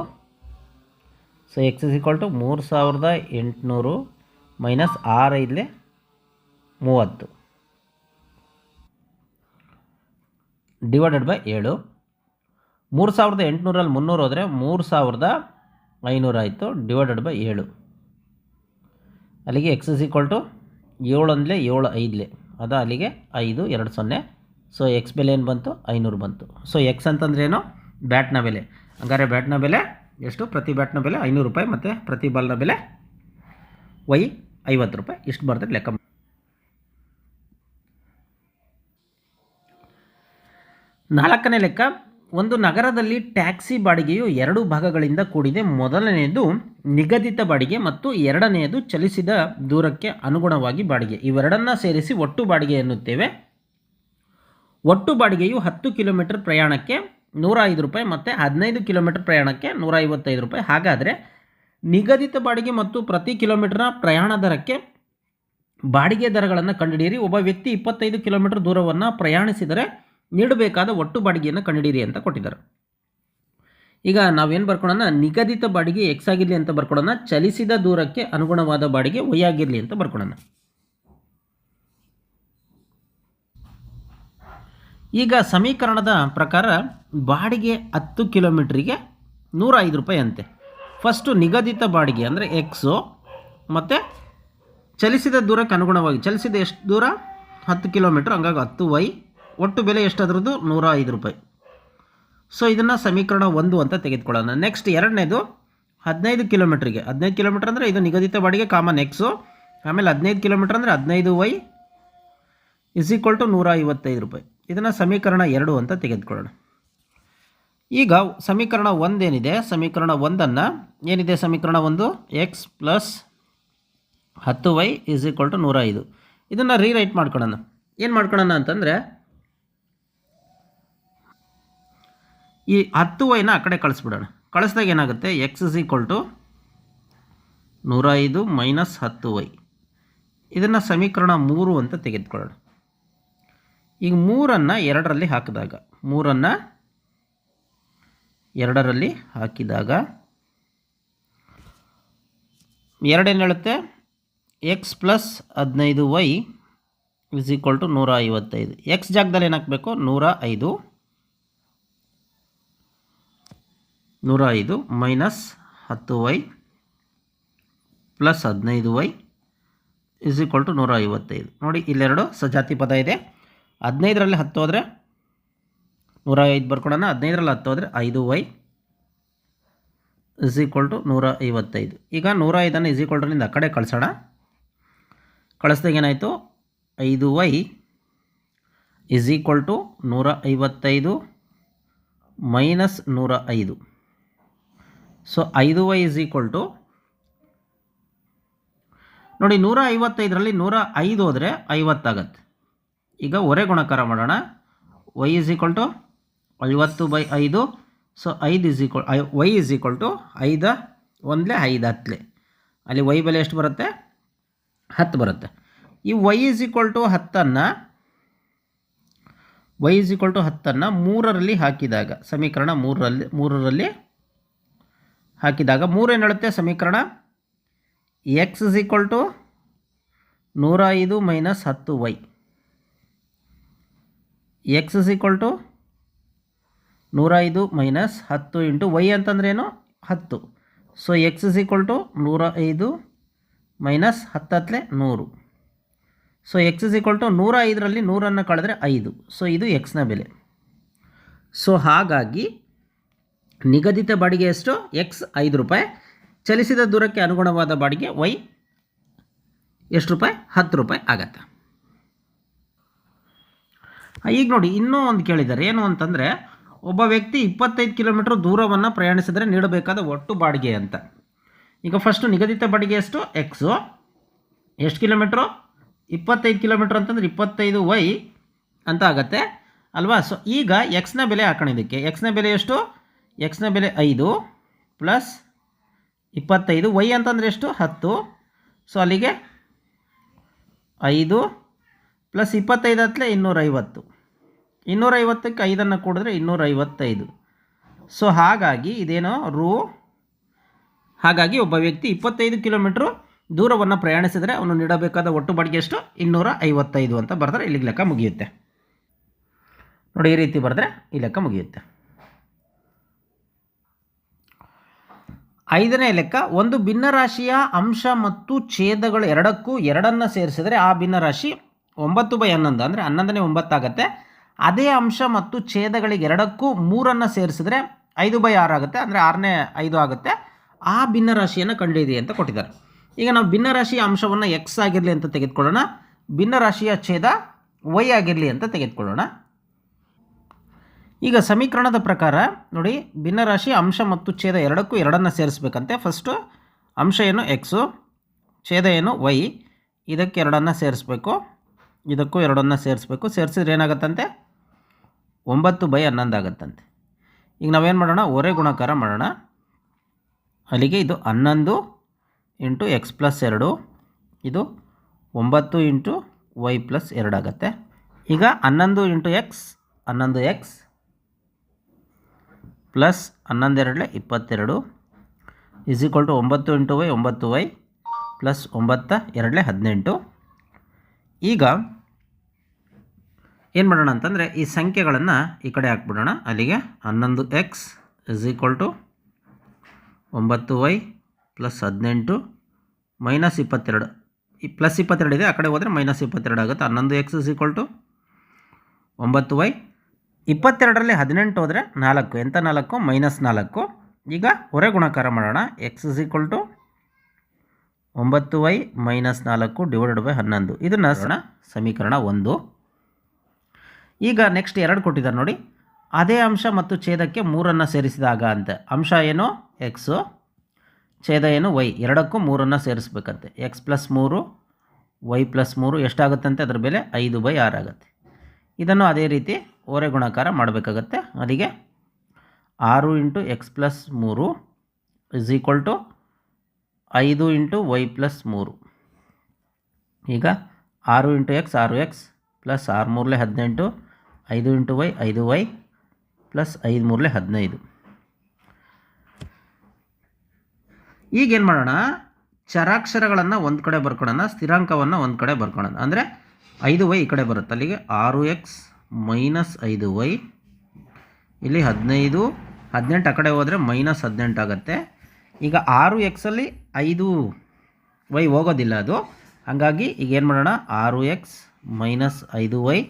So X is equal to ಮೂರು ಸಾವಿರದ ಎಂಟುನೂರು ಮೈನಸ್ ಆರು ಇಲ್ಲಿ ಮೂವತ್ತು ಡಿವೈಡೆಡ್ ಬೈ ಏಳು. ಮೂರು ಸಾವಿರದ ಎಂಟುನೂರಲ್ಲಿ ಮುನ್ನೂರು ಹೋದರೆ ಮೂರು ಸಾವಿರದ ಐನೂರು ಆಯಿತು ಡಿವೈಡೆಡ್ ಬೈ ಏಳು. ಅಲ್ಲಿಗೆ ಎಕ್ಸ್ ಇಸ್ ಈಕ್ವಲ್ ಟು ಏಳು ಅಂದಲೆ ಏಳು ಐದಲೆ. ಅದ ಅಲ್ಲಿಗೆ ಐದು, ಎರಡು ಸೊನ್ನೆ. ಸೊ ಎಕ್ಸ್ ಬೆಲೆ ಏನು ಬಂತು? ಐನೂರು ಬಂತು. ಸೊ ಎಕ್ಸ್ ಅಂತಂದ್ರೆ ಏನು? ಬ್ಯಾಟ್ನ ಬೆಲೆ. ಹಂಗಾರೆ ಬ್ಯಾಟ್ನ ಬೆಲೆ ಎಷ್ಟು? ಪ್ರತಿ ಬ್ಯಾಟ್ನ ಬೆಲೆ ಐನೂರು ರೂಪಾಯಿ ಮತ್ತು ಪ್ರತಿ ಬಾಲ್ನ ಬೆಲೆ ವೈ ಐವತ್ತು ರೂಪಾಯಿ. ಇಷ್ಟು ಬರ್ತದೆ ಲೆಕ್ಕ ನಾಲ್ಕನೇ ಲೆಕ್ಕ ಒಂದು ನಗರದಲ್ಲಿ ಟ್ಯಾಕ್ಸಿ ಬಾಡಿಗೆಯು ಎರಡು ಭಾಗಗಳಿಂದ ಕೂಡಿದೆ. ಮೊದಲನೆಯದು ನಿಗದಿತ ಬಾಡಿಗೆ ಮತ್ತು ಎರಡನೆಯದು ಚಲಿಸಿದ ದೂರಕ್ಕೆ ಅನುಗುಣವಾಗಿ ಬಾಡಿಗೆ. ಇವೆರಡನ್ನ ಸೇರಿಸಿ ಒಟ್ಟು ಬಾಡಿಗೆ ಎನ್ನುತ್ತೇವೆ. ಒಟ್ಟು ಬಾಡಿಗೆಯು ಹತ್ತು ಕಿಲೋಮೀಟರ್ ಪ್ರಯಾಣಕ್ಕೆ ನೂರ ಐದು ರೂಪಾಯಿ ಮತ್ತು ಹದಿನೈದು ಕಿಲೋಮೀಟರ್ ಪ್ರಯಾಣಕ್ಕೆ ನೂರ ಐವತ್ತೈದು ರೂಪಾಯಿ. ಹಾಗಾದರೆ ನಿಗದಿತ ಬಾಡಿಗೆ ಮತ್ತು ಪ್ರತಿ ಕಿಲೋಮೀಟರ್ನ ಪ್ರಯಾಣ ದರಕ್ಕೆ ಬಾಡಿಗೆ ದರಗಳನ್ನು ಕಂಡುಹಿಡಿಯಿರಿ. ಒಬ್ಬ ವ್ಯಕ್ತಿ ಇಪ್ಪತ್ತೈದು ಕಿಲೋಮೀಟರ್ ದೂರವನ್ನು ಪ್ರಯಾಣಿಸಿದರೆ ನೀಡಬೇಕಾದ ಒಟ್ಟು ಬಾಡಿಗೆಯನ್ನು ಕಂಡುಹಿಡಿಯಿರಿ ಅಂತ ಕೊಟ್ಟಿದ್ದಾರೆ. ಈಗ ನಾವೇನು ಬರ್ಕೊಳೋಣ? ನಿಗದಿತ ಬಾಡಿಗೆ ಎಕ್ಸ್ ಆಗಿರಲಿ ಅಂತ ಬರ್ಕೊಡೋಣ ಚಲಿಸಿದ ದೂರಕ್ಕೆ ಅನುಗುಣವಾದ ಬಾಡಿಗೆ ವೈ ಆಗಿರಲಿ ಅಂತ ಬರ್ಕೊಳೋಣ. ಈಗ ಸಮೀಕರಣದ ಪ್ರಕಾರ ಬಾಡಿಗೆ ಹತ್ತು ಕಿಲೋಮೀಟ್ರಿಗೆ ನೂರ ಐದು ರೂಪಾಯಿ ಅಂತೆ. ಫಸ್ಟು ನಿಗದಿತ ಬಾಡಿಗೆ ಅಂದರೆ ಎಕ್ಸು ಮತ್ತು ಚಲಿಸಿದ ದೂರಕ್ಕೆ ಅನುಗುಣವಾಗಿ, ಚಲಿಸಿದ ಎಷ್ಟು ದೂರ? ಹತ್ತು ಕಿಲೋಮೀಟ್ರ್, ಹಂಗಾಗಿ ಹತ್ತು ವೈ ಒಟ್ಟು ಬೆಲೆ ಎಷ್ಟು ಅದರದ್ದು ನೂರ ಐದು ರೂಪಾಯಿ. ಸೊ ಇದನ್ನು ಸಮೀಕರಣ ಒಂದು ಅಂತ ತೆಗೆದುಕೊಳ್ಳೋಣ. ನೆಕ್ಸ್ಟ್ ಎರಡನೇದು, ಹದಿನೈದು ಕಿಲೋಮೀಟ್ರಿಗೆ ಹದಿನೈದು ಕಿಲೋಮೀಟ್ರ್ ಅಂದರೆ ಇದು ನಿಗದಿತ ಬಾಡಿಗೆ ಕಾಮನ್ ಎಕ್ಸು ಆಮೇಲೆ ಹದಿನೈದು ಕಿಲೋಮೀಟ್ರ್ ಅಂದರೆ ಹದಿನೈದು ವೈ ಇಸ್ ಈಕ್ವಲ್ ಟು ನೂರ ಐವತ್ತೈದು ರೂಪಾಯಿ. ಇದನ್ನು ಸಮೀಕರಣ ಎರಡು ಅಂತ ತೆಗೆದುಕೊಳ್ಳೋಣ. ಈಗ ಸಮೀಕರಣ ಒಂದೇನಿದೆ? ಸಮೀಕರಣ ಒಂದನ್ನು ಏನಿದೆ ಸಮೀಕರಣ ಒಂದು? ಎಕ್ಸ್ ಪ್ಲಸ್ ಹತ್ತು ವೈ ಇಸ್ ಈಕ್ವಲ್ ಟು ನೂರ ಐದು ಇದನ್ನು ರೀರೈಟ್ ಮಾಡ್ಕೊಳ್ಳೋಣ. ಏನು ಮಾಡ್ಕೊಳ್ಳೋಣ ಅಂತಂದರೆ ಈ ಹತ್ತು ವೈನ ಆ ಕಡೆ ಕಳಿಸ್ಬಿಡೋಣ. ಕಳಿಸ್ದಾಗ ಏನಾಗುತ್ತೆ? ಎಕ್ಸ್ ಇಸ್ ಈಕ್ವಲ್ ಟು ನೂರ ಐದು ಮೈನಸ್ ಹತ್ತು ವೈ ಇದನ್ನು ಸಮೀಕರಣ ಮೂರು ಅಂತ ತೆಗೆದುಕೊಳ್ಳೋಣ. ಈಗ ಮೂರನ್ನು ಎರಡರಲ್ಲಿ ಹಾಕಿದಾಗ, ಮೂರನ್ನು ಎರಡರಲ್ಲಿ ಹಾಕಿದಾಗ ಎರಡೇನು ಹೇಳುತ್ತೆ? ಎಕ್ಸ್ ಪ್ಲಸ್ ಹದಿನೈದು ವೈ ಇಸ್ ಈಕ್ವಲ್ ಟು ನೂರ ಐವತ್ತೈದು ಎಕ್ಸ್ ಜಾಗದಲ್ಲಿ ಏನಾಗಬೇಕು ನೂರ ಐದು ನೂರ ಐದು ಮೈನಸ್ ಹತ್ತು ವೈ ಪ್ಲಸ್ ಹದಿನೈದು ವೈ ಇಸ್ ಈಕ್ವಲ್ ಟು ನೂರ ಐವತ್ತೈದು ನೋಡಿ, ಇಲ್ಲೆರಡು ಸಜಾತಿ ಪದ ಇದೆ. ಹದಿನೈದರಲ್ಲಿ ಹತ್ತು ಹೋದರೆ ನೂರ ಐದು ಬರ್ಕೊಡೋಣ ಹದಿನೈದರಲ್ಲಿ ಹತ್ತು ಹೋದರೆ ಐದು ವೈ ಇಸ್ ಈಕ್ವಲ್ ಟು ನೂರ ಐವತ್ತೈದು ಈಗ ನೂರ ಐದನ್ನು ಇಸ್ ಈಕ್ವಲ್ ಟುನಿಂದ ಆ ಕಡೆ ಕಳಿಸೋಣ. ಕಳಿಸ್ದಾಗ ಏನಾಯಿತು? ಐದು ವೈ ಇಸ್ ಈಕ್ವಲ್ ಟು ನೂರ ಐವತ್ತೈದು ಮೈನಸ್ ನೂರ ಐದು ಸೊ ಐದು ವೈ ಇಸ್ ಈಕ್ವಲ್ ಟು ನೋಡಿ ನೂರ ಐವತ್ತೈದರಲ್ಲಿ ನೂರ ಐದು ಹೋದರೆ ಐವತ್ತಾಗತ್ತೆ ಈಗ ಒರೆ ಗುಣಕಾರ ಮಾಡೋಣ. ವೈ ಇಸ್ ಈಕ್ವಲ್ ಟು ಐವತ್ತು ಬೈ ಐದು. ಸೊ ಐದು ಇಸ್ ಈಕ್ವಲ್ ಐ, ವೈ ಇಸ್ ಈಕ್ವಲ್ ಟು ಐದ ಒಂದಲೇ ಐದು ಹತ್ತಲೆ ಅಲ್ಲಿ ವೈ ಬೆಲೆ ಎಷ್ಟು ಬರುತ್ತೆ? ಹತ್ತು ಬರುತ್ತೆ. ಈ ವೈ ಇಸ್ ಈಕ್ವಲ್ ಟು ಹತ್ತನ್ನು, ವೈ ಇಸ್ ಈಕ್ವಲ್ ಟು ಹತ್ತನ್ನು ಮೂರರಲ್ಲಿ ಹಾಕಿದಾಗ, ಸಮೀಕರಣ ಮೂರರಲ್ಲಿ ಮೂರರಲ್ಲಿ ಹಾಕಿದಾಗ ಮೂರೇನು ಹೇಳುತ್ತೆ ಸಮೀಕರಣ ಎಕ್ಸ್ ಇಸ್ ಈಕ್ವಲ್ ಟು ನೂರ ಐದು ಮೈನಸ್ ಹತ್ತು Y X is equal to ನೂರ ಐದು ಮೈನಸ್ ಹತ್ತು ಇಂಟು ವೈ ಅಂತಂದ್ರೇನು ಹತ್ತು. So X is equal to ನೂರ ಐದು ಮೈನಸ್ ಹತ್ತತ್ಲೆ ನೂರು. So X is equal to ನೂರ ಐದರಲ್ಲಿ ನೂರನ್ನು ಕಳೆದ್ರೆ ಐದು. ಸೊ ಇದು ಎಕ್ಸ್ನ ಬೆಲೆ. ಸೊ ಹಾಗಾಗಿ ನಿಗದಿತ ಬಾಡಿಗೆ ಎಷ್ಟು? ಎಕ್ಸ್ ಐದು ರೂಪಾಯಿ. ಚಲಿಸಿದ ದೂರಕ್ಕೆ ಅನುಗುಣವಾದ ಬಾಡಿಗೆ ವೈ ಎಷ್ಟು ರೂಪಾಯಿ? ಹತ್ತು ರೂಪಾಯಿ ಆಗತ್ತೆ. ಈಗ ನೋಡಿ, ಇನ್ನೂ ಒಂದು ಕೇಳಿದ್ದಾರೆ. ಏನು ಅಂತಂದರೆ, ಒಬ್ಬ ವ್ಯಕ್ತಿ ಇಪ್ಪತ್ತೈದು ಕಿಲೋಮೀಟ್ರ್ ದೂರವನ್ನು ಪ್ರಯಾಣಿಸಿದರೆ ನೀಡಬೇಕಾದ ಒಟ್ಟು ಬಾಡಿಗೆ ಅಂತ. ಈಗ ಫಸ್ಟು ನಿಗದಿತ ಬಾಡಿಗೆ ಎಷ್ಟು? ಎಕ್ಸು ಎಷ್ಟು ಕಿಲೋಮೀಟ್ರು? ಇಪ್ಪತ್ತೈದು ಕಿಲೋಮೀಟ್ರ್ ಅಂತಂದ್ರೆ ಇಪ್ಪತ್ತೈದು ವೈ ಅಂತ ಆಗತ್ತೆ. ಅಲ್ವಾ? ಸೊ ಈಗ ಎಕ್ಸ್ನ ಬೆಲೆ ಹಾಕೊಂಡಿದ್ದಕ್ಕೆ ಎಕ್ಸ್ನ ಬೆಲೆ ಎಷ್ಟು? ಎಕ್ಸ್ನ ಬೆಲೆ ಐದು ಪ್ಲಸ್ ಇಪ್ಪತ್ತೈದು. ವೈ ಅಂತಂದರೆ ಎಷ್ಟು? ಹತ್ತು. ಸೊ ಅಲ್ಲಿಗೆ ಐದು ಪ್ಲಸ್ ಇಪ್ಪತ್ತೈದು ಹತ್ತಲೆ ಇನ್ನೂರೈವತ್ತು. ಇನ್ನೂರೈವತ್ತಕ್ಕೆ ಐದನ್ನು ಕೊಡಿದ್ರೆ ಇನ್ನೂರೈವತ್ತೈದು. ಸೊ ಹಾಗಾಗಿ ಇದೇನೋ ರೂ, ಹಾಗಾಗಿ ಒಬ್ಬ ವ್ಯಕ್ತಿ ಇಪ್ಪತ್ತೈದು ಕಿಲೋಮೀಟ್ರು ದೂರವನ್ನು ಪ್ರಯಾಣಿಸಿದರೆ ಅವನು ನೀಡಬೇಕಾದ ಒಟ್ಟು ಬಾಡಿಗೆ ಎಷ್ಟು? ಇನ್ನೂರ ಐವತ್ತೈದು ಅಂತ ಬರೆದ್ರೆ ಇಲ್ಲಿಗೆ ಲೆಕ್ಕ ಮುಗಿಯುತ್ತೆ. ನೋಡಿ ಈ ರೀತಿ ಬರೆದ್ರೆ ಈ ಲೆಕ್ಕ ಮುಗಿಯುತ್ತೆ. ಐದನೇ ಲೆಕ್ಕ, ಒಂದು ಭಿನ್ನರಾಶಿಯ ಅಂಶ ಮತ್ತು ಛೇದಗಳು ಎರಡಕ್ಕೂ ಎರಡನ್ನು ಸೇರಿಸಿದರೆ ಆ ಭಿನ್ನರಾಶಿ ಒಂಬತ್ತು ಬೈ ಹನ್ನೊಂದು ಅಂದರೆ ಹನ್ನೊಂದನೇ ಒಂಬತ್ತಾಗತ್ತೆ ಅದೇ ಅಂಶ ಮತ್ತು ಛೇದಗಳಿಗೆ ಎರಡಕ್ಕೂ ಮೂರನ್ನು ಸೇರಿಸಿದ್ರೆ ಐದು ಬೈ ಆರು ಆಗುತ್ತೆ, ಅಂದರೆ ಆರನೇ ಐದು ಆಗುತ್ತೆ. ಆ ಭಿನ್ನರಾಶಿಯನ್ನು ಕಂಡುಹಿಡಿ ಅಂತ ಕೊಟ್ಟಿದ್ದಾರೆ. ಈಗ ನಾವು ಭಿನ್ನರಾಶಿಯ ಅಂಶವನ್ನು ಎಕ್ಸ್ ಆಗಿರಲಿ ಅಂತ ತೆಗೆದುಕೊಳ್ಳೋಣ, ಭಿನ್ನರಾಶಿಯ ಛೇದ ವೈ ಆಗಿರಲಿ ಅಂತ ತೆಗೆದುಕೊಳ್ಳೋಣ. ಈಗ ಸಮೀಕರಣದ ಪ್ರಕಾರ ನೋಡಿ, ಭಿನ್ನರಾಶಿ ಅಂಶ ಮತ್ತು ಛೇದ ಎರಡಕ್ಕೂ ಎರಡನ್ನು ಸೇರಿಸ್ಬೇಕಂತೆ. ಫಸ್ಟು ಅಂಶ ಏನು? ಎಕ್ಸು ಛೇದ ಏನು? ವೈ ಇದಕ್ಕೆ ಎರಡನ್ನು ಸೇರಿಸ್ಬೇಕು. ಇದಕ್ಕೂ ಎರಡನ್ನು ಸೇರಿಸ್ಬೇಕು. ಸೇರಿಸಿದ್ರೆ ಏನಾಗುತ್ತಂತೆ? ಒಂಬತ್ತು ಬೈ ಹನ್ನೊಂದು ಆಗುತ್ತಂತೆ. ಈಗ ನಾವೇನು ಮಾಡೋಣ? ಒರೆ ಗುಣಾಕಾರ ಮಾಡೋಣ. ಅಲ್ಲಿಗೆ ಇದು ಹನ್ನೊಂದು ಇಂಟು ಎಕ್ಸ್ ಪ್ಲಸ್ ಎರಡು. ಇದು ಒಂಬತ್ತು ಇಂಟು ವೈ ಪ್ಲಸ್ ಎರಡು ಆಗುತ್ತೆ. ಈಗ ಹನ್ನೊಂದು ಇಂಟು ಎಕ್ಸ್ ಹನ್ನೊಂದು ಎಕ್ಸ್ ಪ್ಲಸ್ ಹನ್ನೊಂದೆರಡಲೆ ಇಪ್ಪತ್ತೆರಡು ಇಸ್ ಈಕ್ವಲ್ ಟು ಒಂಬತ್ತು ಇಂಟು ವೈ ಒಂಬತ್ತು ವೈ ಪ್ಲಸ್ ಒಂಬತ್ತ ಎರಡಲೆ ಹದಿನೆಂಟು. ಈಗ ಏನು ಮಾಡೋಣ ಅಂತಂದರೆ ಈ ಸಂಖ್ಯೆಗಳನ್ನು ಈ ಕಡೆ ಹಾಕ್ಬಿಡೋಣ. ಅಲ್ಲಿಗೆ ಹನ್ನೊಂದು ಎಕ್ಸ್ ಇಸ್ ಈಕ್ವಲ್ ಟು ಒಂಬತ್ತು ವೈ ಪ್ಲಸ್ ಹದಿನೆಂಟು ಮೈನಸ್ ಇಪ್ಪತ್ತೆರಡು. ಈ ಪ್ಲಸ್ ಇಪ್ಪತ್ತೆರಡು ಇದೆ, ಆ ಕಡೆ ಹೋದರೆ ಮೈನಸ್ ಇಪ್ಪತ್ತೆರಡು ಆಗುತ್ತೆ. ಹನ್ನೊಂದು ಎಕ್ಸ್ ಇಸ್ ಈಕ್ವಲ್ ಟು ಒಂಬತ್ತು ವೈ ಇಪ್ಪತ್ತೆರಡರಲ್ಲಿ ಹದಿನೆಂಟು ಹೋದರೆ ನಾಲ್ಕು. ಎಂಥ ನಾಲ್ಕು? ಮೈನಸ್ ನಾಲ್ಕು. ಈಗ ಹೊರೆ ಗುಣಾಕಾರ ಮಾಡೋಣ. ಎಕ್ಸ್ ಇಸ್ ಈಕ್ವಲ್ ಟು ಒಂಬತ್ತು ವೈ ಮೈನಸ್ ನಾಲ್ಕು ಡಿವೈಡೆಡ್ ಬೈ ಹನ್ನೊಂದು. ಇದನ್ನು ಸಣ್ಣ ಸಮೀಕರಣ ಒಂದು. ಈಗ ನೆಕ್ಸ್ಟ್ ಎರಡು ಕೊಟ್ಟಿದ್ದಾರೆ ನೋಡಿ. ಅದೇ ಅಂಶ ಮತ್ತು ಛೇದಕ್ಕೆ ಮೂರನ್ನು ಸೇರಿಸಿದಾಗ ಅಂತ. ಅಂಶ ಏನು? ಎಕ್ಸು ಛೇದ ಏನು? ವೈ ಎರಡಕ್ಕೂ ಮೂರನ್ನು ಸೇರಿಸ್ಬೇಕಂತೆ. ಎಕ್ಸ್ ಪ್ಲಸ್ ಮೂರು ವೈ ಪ್ಲಸ್ ಮೂರು ಎಷ್ಟಾಗುತ್ತಂತೆ? ಅದರ ಬೆಲೆ ಐದು ಬೈ ಆರಾಗುತ್ತೆ ಇದನ್ನು ಅದೇ ರೀತಿ ಓರೆ ಗುಣಾಕಾರ ಮಾಡಬೇಕಾಗತ್ತೆ. ಅಲ್ಲಿಗೆ ಆರು ಇಂಟು ಎಕ್ಸ್ ಪ್ಲಸ್ ಮೂರು ಇಸ್ ಈಕ್ವಲ್ ಟು ಐದು ಇಂಟು ವೈ ಪ್ಲಸ್ ಮೂರು. ಈಗ ಆರು ಇಂಟು ಎಕ್ಸ್, ಆರು ಎಕ್ಸ್ ಪ್ಲಸ್ ಆರು ಮೂರಲೆ ಹದಿನೆಂಟು, ಐದು ಇಂಟು ವೈ, ಐದು ವೈ ಪ್ಲಸ್ ಐದು ಮೂರಲೆ ಹದಿನೈದು. ಈಗೇನು ಮಾಡೋಣ? ಚರಾಕ್ಷರಗಳನ್ನು ಒಂದು ಕಡೆ ಬರ್ಕೊಳ್ಳೋಣ ಸ್ಥಿರಾಂಕವನ್ನು ಒಂದು ಕಡೆ ಬರ್ಕೊಳ್ಳೋಣ ಅಂದರೆ ಐದು ವೈ ಈ ಕಡೆ ಬರುತ್ತೆ ಅಲ್ಲಿಗೆ ಆರು ಎಕ್ಸ್ ಮೈನಸ್ ಐದು ವೈ. ಇಲ್ಲಿ ಹದಿನೈದು, ಹದಿನೆಂಟು ಆ ಕಡೆ ಹೋದರೆ ಮೈನಸ್ ಹದಿನೆಂಟು ಆಗುತ್ತೆ. ಈಗ ಆರು ಎಕ್ಸಲ್ಲಿ ಐದು ವೈ ಹೋಗೋದಿಲ್ಲ ಅದು. ಹಾಗಾಗಿ ಈಗ ಏನು ಮಾಡೋಣ? ಆರು ಎಕ್ಸ್ ಮೈನಸ್ ಐದು ವೈ.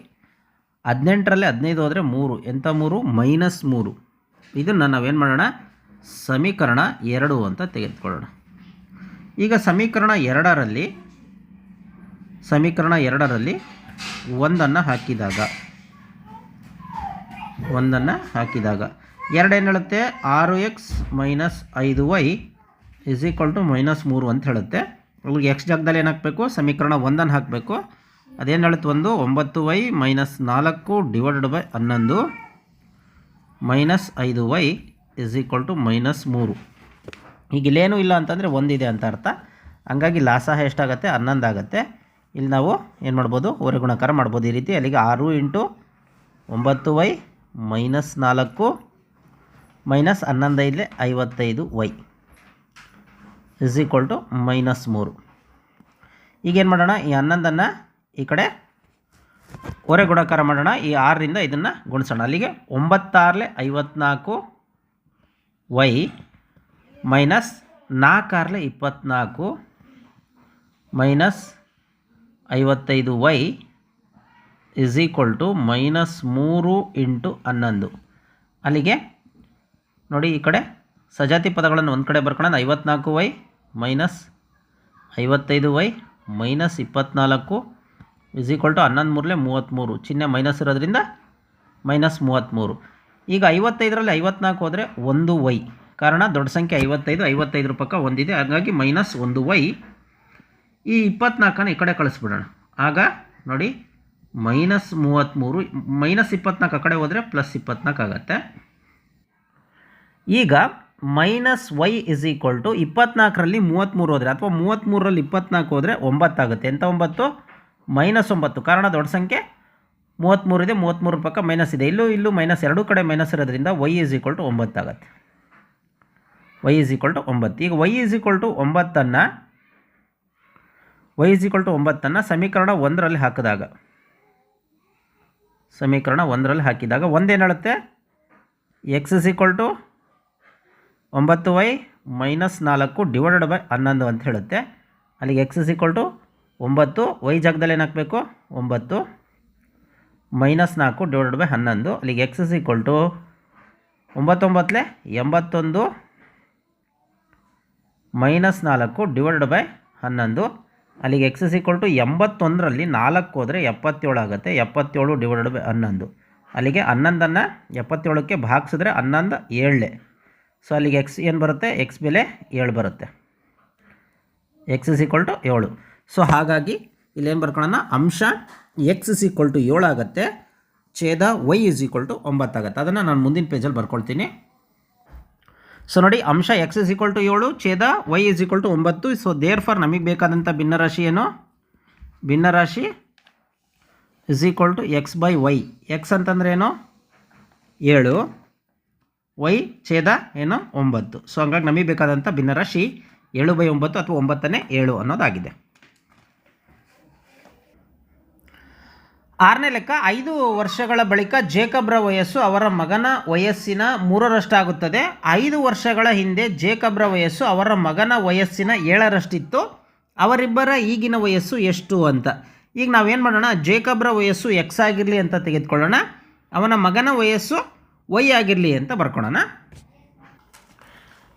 ಹದಿನೆಂಟರಲ್ಲಿ ಹದಿನೈದು ಹೋದರೆ ಮೂರು. ಎಂಥ ಮೂರು? ಮೈನಸ್ ಮೂರು. ಇದನ್ನು ನಾವೇನು ಮಾಡೋಣ? ಸಮೀಕರಣ ಎರಡು ಅಂತ ತೆಗೆದುಕೊಳ್ಳೋಣ. ಈಗ ಸಮೀಕರಣ ಎರಡರಲ್ಲಿ ಸಮೀಕರಣ ಎರಡರಲ್ಲಿ ಒಂದನ್ನು ಹಾಕಿದಾಗ ಒಂದನ್ನು ಹಾಕಿದಾಗ. ಎರಡೇನು ಹೇಳುತ್ತೆ? ಆರು ಎಕ್ಸ್ ಮೈನಸ್ ಐದು Y is equal to minus ಮೂರು ಅಂತ ಹೇಳುತ್ತೆ. ಅವ್ರಿಗೆ ಎಕ್ಸ್ ಜಾಗದಲ್ಲಿ ಏನು ಹಾಕಬೇಕು? ಸಮೀಕರಣ ಒಂದನ್ನು ಹಾಕಬೇಕು. ಅದೇನು ಹೇಳುತ್ತೆ ಒಂದು? ಒಂಬತ್ತು ವೈ ಮೈನಸ್ ನಾಲ್ಕು ಡಿವೈಡೆಡ್ ಬೈ ಹನ್ನೊಂದು ಮೈನಸ್ ಐದು Y is equal to minus ಮೂರು. ಈಗ ಇಲ್ಲೇನೂ ಇಲ್ಲ ಅಂತಂದರೆ ಒಂದಿದೆ ಅಂತ ಅರ್ಥ. ಹಂಗಾಗಿ ಲಾಸಹ ಎಷ್ಟಾಗುತ್ತೆ? ಹನ್ನೊಂದು ಆಗುತ್ತೆ. ಇಲ್ಲಿ ನಾವು ಏನು ಮಾಡ್ಬೋದು? ಹೊರಗುಣಕಾರ ಮಾಡ್ಬೋದು. ಈ ರೀತಿ ಅಲ್ಲಿಗೆ ಆರು ಇಂಟು ಒಂಬತ್ತು ವೈ ಮೈನಸ್ ನಾಲ್ಕು, ಮೈನಸ್ ಹನ್ನೊಂದೈದಲೆ ಐವತ್ತೈದು Y. Is equal to minus ಮೂರು. ಈಗೇನು ಮಾಡೋಣ? ಈ ಹನ್ನೊಂದನ್ನು ಈ ಕಡೆ ಹೊರೆ ಗುಣಾಕಾರ ಮಾಡೋಣ. ಈ ಆರರಿಂದ ಇದನ್ನು ಗುಣಿಸೋಣ. ಅಲ್ಲಿಗೆ ಒಂಬತ್ತಾರಲೆ ಐವತ್ನಾಲ್ಕು ವೈ ಮೈನಸ್ ನಾಲ್ಕಾರಲೆ ಇಪ್ಪತ್ನಾಲ್ಕು ಮೈನಸ್ ಐವತ್ತೈದು Y is equal to minus ಮೂರು ಇಂಟು ಹನ್ನೊಂದು. ಅಲ್ಲಿಗೆ ನೋಡಿ ಈ ಕಡೆ ಸಜಾತಿ ಪದಗಳನ್ನು ಒಂದು ಕಡೆ ಬರ್ಕೊಳ್ಳೋಣ ಐವತ್ನಾಲ್ಕು ವೈ ಮೈನಸ್ ಐವತ್ತೈದು ವೈ ಮೈನಸ್ ಇಪ್ಪತ್ನಾಲ್ಕು ಇಸ್ ಈಕ್ವಲ್ ಟು ಹನ್ನೊಂದು ಮೂರಲೆ ಮೂವತ್ತ್ಮೂರು ಚಿಹ್ನೆ ಮೈನಸ್ ಇರೋದ್ರಿಂದ ಮೈನಸ್ ಮೂವತ್ತ್ಮೂರು ಈಗ ಐವತ್ತೈದರಲ್ಲಿ ಐವತ್ನಾಲ್ಕು ಹೋದರೆ ಒಂದು ವೈ. ಕಾರಣ ದೊಡ್ಡ ಸಂಖ್ಯೆ ಐವತ್ತೈದು ಐವತ್ತೈದರ ಪಕ್ಕ ಒಂದಿದೆ. ಹಾಗಾಗಿ ಮೈನಸ್ ಒಂದು ವೈ. ಈ ಇಪ್ಪತ್ನಾಲ್ಕನ್ನು ಈ ಕಡೆ ಕಳಿಸ್ಬಿಡೋಣ. ಆಗ ನೋಡಿ ಮೈನಸ್ ಮೂವತ್ತ್ಮೂರು ಮೈನಸ್ ಇಪ್ಪತ್ನಾಲ್ಕು ಆ ಕಡೆ ಹೋದರೆ ಪ್ಲಸ್ ಇಪ್ಪತ್ನಾಲ್ಕು ಆಗುತ್ತೆ. ಈಗ minus Y is equal to ಇಪ್ಪತ್ನಾಲ್ಕರಲ್ಲಿ ಮೂವತ್ತ್ಮೂರು ಹೋದರೆ ಅಥವಾ ಮೂವತ್ತ್ಮೂರರಲ್ಲಿ ಇಪ್ಪತ್ನಾಲ್ಕು ಹೋದರೆ ಒಂಬತ್ತಾಗುತ್ತೆ ಎಂಥ ಒಂಬತ್ತು? ಮೈನಸ್ ಒಂಬತ್ತು. ಕಾರಣ ದೊಡ್ಡ ಸಂಖ್ಯೆ. ಮೂವತ್ತ್ಮೂರಿದೆ ಮೂವತ್ತ್ಮೂರು ಪಕ್ಕ ಮೈನಸ್ ಇದೆ. ಇಲ್ಲೂ ಇಲ್ಲೂ ಮೈನಸ್ ಎರಡೂ ಕಡೆ ಮೈನಸ್ ಇರೋದ್ರಿಂದ ವೈ ಇಸ್ ಈಕ್ವಲ್ ಟು ಒಂಬತ್ತಾಗತ್ತೆ ವೈ ಇಸ್ ಈಕ್ವಲ್ ಟು ಒಂಬತ್ತು. ಈಗ ವೈ ಇಸ್ ಈಕ್ವಲ್ ಟು ಒಂಬತ್ತನ್ನು ವೈ ಇಸ್ ಈಕ್ವಲ್ ಟು ಒಂಬತ್ತನ್ನು ಸಮೀಕರಣ ಒಂದರಲ್ಲಿ ಹಾಕಿದಾಗ ಸಮೀಕರಣ ಒಂದರಲ್ಲಿ ಹಾಕಿದಾಗ ಒಂದೇನು ಎಕ್ಸ್ ಇಸ್ ಈಕ್ವಲ್ ಟು ಒಂಬತ್ತು ವೈ ಮೈನಸ್ ನಾಲ್ಕು ಡಿವೈಡೆಡ್ ಬೈ ಹನ್ನೊಂದು ಅಂತ ಹೇಳುತ್ತೆ. ಅಲ್ಲಿಗೆ ಎಕ್ಸ್ ಇಸ್ ಈಕ್ವಲ್ ಟು ಒಂಬತ್ತು ವೈ ಜಾಗದಲ್ಲಿ ಏನು ಹಾಕಬೇಕು? ಒಂಬತ್ತು ಮೈನಸ್ ನಾಲ್ಕು ಡಿವೈಡೆಡ್ ಬೈ ಹನ್ನೊಂದು. ಅಲ್ಲಿಗೆ ಎಕ್ಸ್ ಇಸ್ ಈಕ್ವಲ್ ಟು ಒಂಬತ್ತೊಂಬತ್ತಲೆ ಎಂಬತ್ತೊಂದು ಮೈನಸ್ ನಾಲ್ಕು ಡಿವೈಡೆಡ್ ಬೈ ಹನ್ನೊಂದು. ಅಲ್ಲಿಗೆ ಎಕ್ಸ್ ಇಸ್ ಈಕ್ವಲ್ ಟು ಎಂಬತ್ತೊಂದರಲ್ಲಿ ನಾಲ್ಕು ಹೋದರೆ ಎಪ್ಪತ್ತೇಳು ಆಗುತ್ತೆ. ಎಪ್ಪತ್ತೇಳು ಡಿವೈಡೆಡ್ ಬೈ ಹನ್ನೊಂದು. ಅಲ್ಲಿಗೆ ಹನ್ನೊಂದನ್ನು ಎಪ್ಪತ್ತೇಳಕ್ಕೆ ಭಾಗಿಸಿದ್ರೆ ಹನ್ನೊಂದು ಏಳೆ. ಸೊ ಅಲ್ಲಿಗೆ ಎಕ್ಸ್ ಏನು ಬರುತ್ತೆ? ಎಕ್ಸ್ ಬೆಲೆ ಏಳು ಬರುತ್ತೆ. ಎಕ್ಸ್ ಇಸ್ ಈಕ್ವಲ್ ಟು ಏಳು. ಸೊ ಹಾಗಾಗಿ ಇಲ್ಲೇನು ಬರ್ಕೊಳ್ಳೋಣ ಅಂಶ ಎಕ್ಸ್ ಇಸ್ ಈಕ್ವಲ್ ಟು ಏಳು ಆಗುತ್ತೆ. ಛೇದ ವೈ ಇಸ್ ಈಕ್ವಲ್ ಟು ಒಂಬತ್ತಾಗುತ್ತೆ ಅದನ್ನು ನಾನು ಮುಂದಿನ ಪೇಜಲ್ಲಿ ಬರ್ಕೊಳ್ತೀನಿ. ಸೊ ನೋಡಿ, ಅಂಶ ಎಕ್ಸ್ ಇಸ್ ಈಕ್ವಲ್ ಟು ಏಳು, ಛೇದ ವೈ ಇಸ್ ಈಕ್ವಲ್ ಟು ಒಂಬತ್ತು. ಸೊ ದೇರ್ ಫಾರ್ ನಮಗೆ ಬೇಕಾದಂಥ ಭಿನ್ನರಾಶಿ ಏನು? ಭಿನ್ನರಾಶಿ is equal to X by Y X ಅಂತಂದ್ರೆ ಏನು? ಏಳು. ವೈ ಛೇದ ಏನು? ಒಂಬತ್ತು. ಸೊ ಹಂಗಾಗಿ ನಮಗೆ ಬೇಕಾದಂಥ ಭಿನ್ನರಾಶಿ ಏಳು ಬೈ ಒಂಬತ್ತು ಅಥವಾ ಒಂಬತ್ತನೇ ಏಳು ಅನ್ನೋದಾಗಿದೆ. ಆರನೇ ಲೆಕ್ಕ, ಐದು ವರ್ಷಗಳ ಬಳಿಕ ಜೇಕಬ್ರ ವಯಸ್ಸು ಅವರ ಮಗನ ವಯಸ್ಸಿನ ಮೂರರಷ್ಟಾಗುತ್ತದೆ. ಐದು ವರ್ಷಗಳ ಹಿಂದೆ ಜೇಕಬ್ರ ವಯಸ್ಸು ಅವರ ಮಗನ ವಯಸ್ಸಿನ ಏಳರಷ್ಟಿತ್ತು. ಅವರಿಬ್ಬರ ಈಗಿನ ವಯಸ್ಸು ಎಷ್ಟು ಅಂತ. ಈಗ ನಾವೇನು ಮಾಡೋಣ? ಜೇಕಬ್ರ ವಯಸ್ಸು ಎಕ್ಸ್ ಆಗಿರಲಿ ಅಂತ ತೆಗೆದುಕೊಳ್ಳೋಣ. ಅವನ ಮಗನ ವಯಸ್ಸು ವೈ ಆಗಿರಲಿ ಅಂತ ಬರ್ಕೊಳ್ಳೋಣ.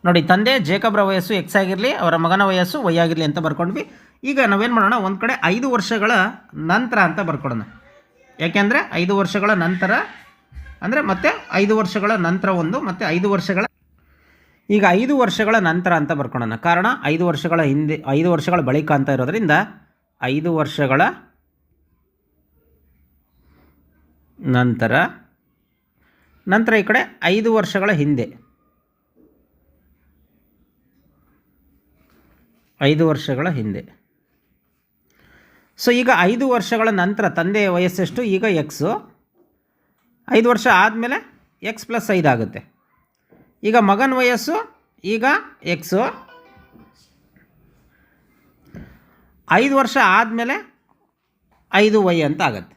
ನೋಡಿ, ತಂದೆ ಜೇಕಬ್ರ ವಯಸ್ಸು ಎಕ್ಸ್ ಆಗಿರಲಿ, ಅವರ ಮಗನ ವಯಸ್ಸು ವೈ ಆಗಿರಲಿ ಅಂತ ಬರ್ಕೊಂಡ್ವಿ. ಈಗ ನಾವೇನು ಮಾಡೋಣ? ಒಂದು ಕಡೆ ಐದು ವರ್ಷಗಳ ನಂತರ ಅಂತ ಬರ್ಕೊಡೋಣ ಯಾಕೆಂದರೆ ಐದು ವರ್ಷಗಳ ನಂತರ, ಅಂದರೆ ಮತ್ತೆ ಐದು ವರ್ಷಗಳ ನಂತರ ಒಂದು, ಮತ್ತು ಐದು ವರ್ಷಗಳ ಈಗ ಐದು ವರ್ಷಗಳ ನಂತರ ಅಂತ ಬರ್ಕೊಳ್ಳೋಣ ಕಾರಣ, ಐದು ವರ್ಷಗಳ ಹಿಂದೆ, ಐದು ವರ್ಷಗಳ ಬಳಿಕ ಅಂತ ಇರೋದ್ರಿಂದ ಐದು ವರ್ಷಗಳ ನಂತರ ನಂತರ ಈ ಕಡೆ ಐದು ವರ್ಷಗಳ ಹಿಂದೆ. ಐದು ವರ್ಷಗಳ ಹಿಂದೆ. ಸೊ ಈಗ ಐದು ವರ್ಷಗಳ ನಂತರ ತಂದೆಯ ವಯಸ್ಸೆಷ್ಟು? ಈಗ ಎಕ್ಸು ಐದು ವರ್ಷ ಆದಮೇಲೆ ಎಕ್ಸ್ ಪ್ಲಸ್ ಐದು ಆಗುತ್ತೆ. ಈಗ ಮಗನ ವಯಸ್ಸು? ಈಗ ಎಕ್ಸು ಐದು ವರ್ಷ ಆದಮೇಲೆ ಐದು ವೈ ಅಂತ ಆಗುತ್ತೆ.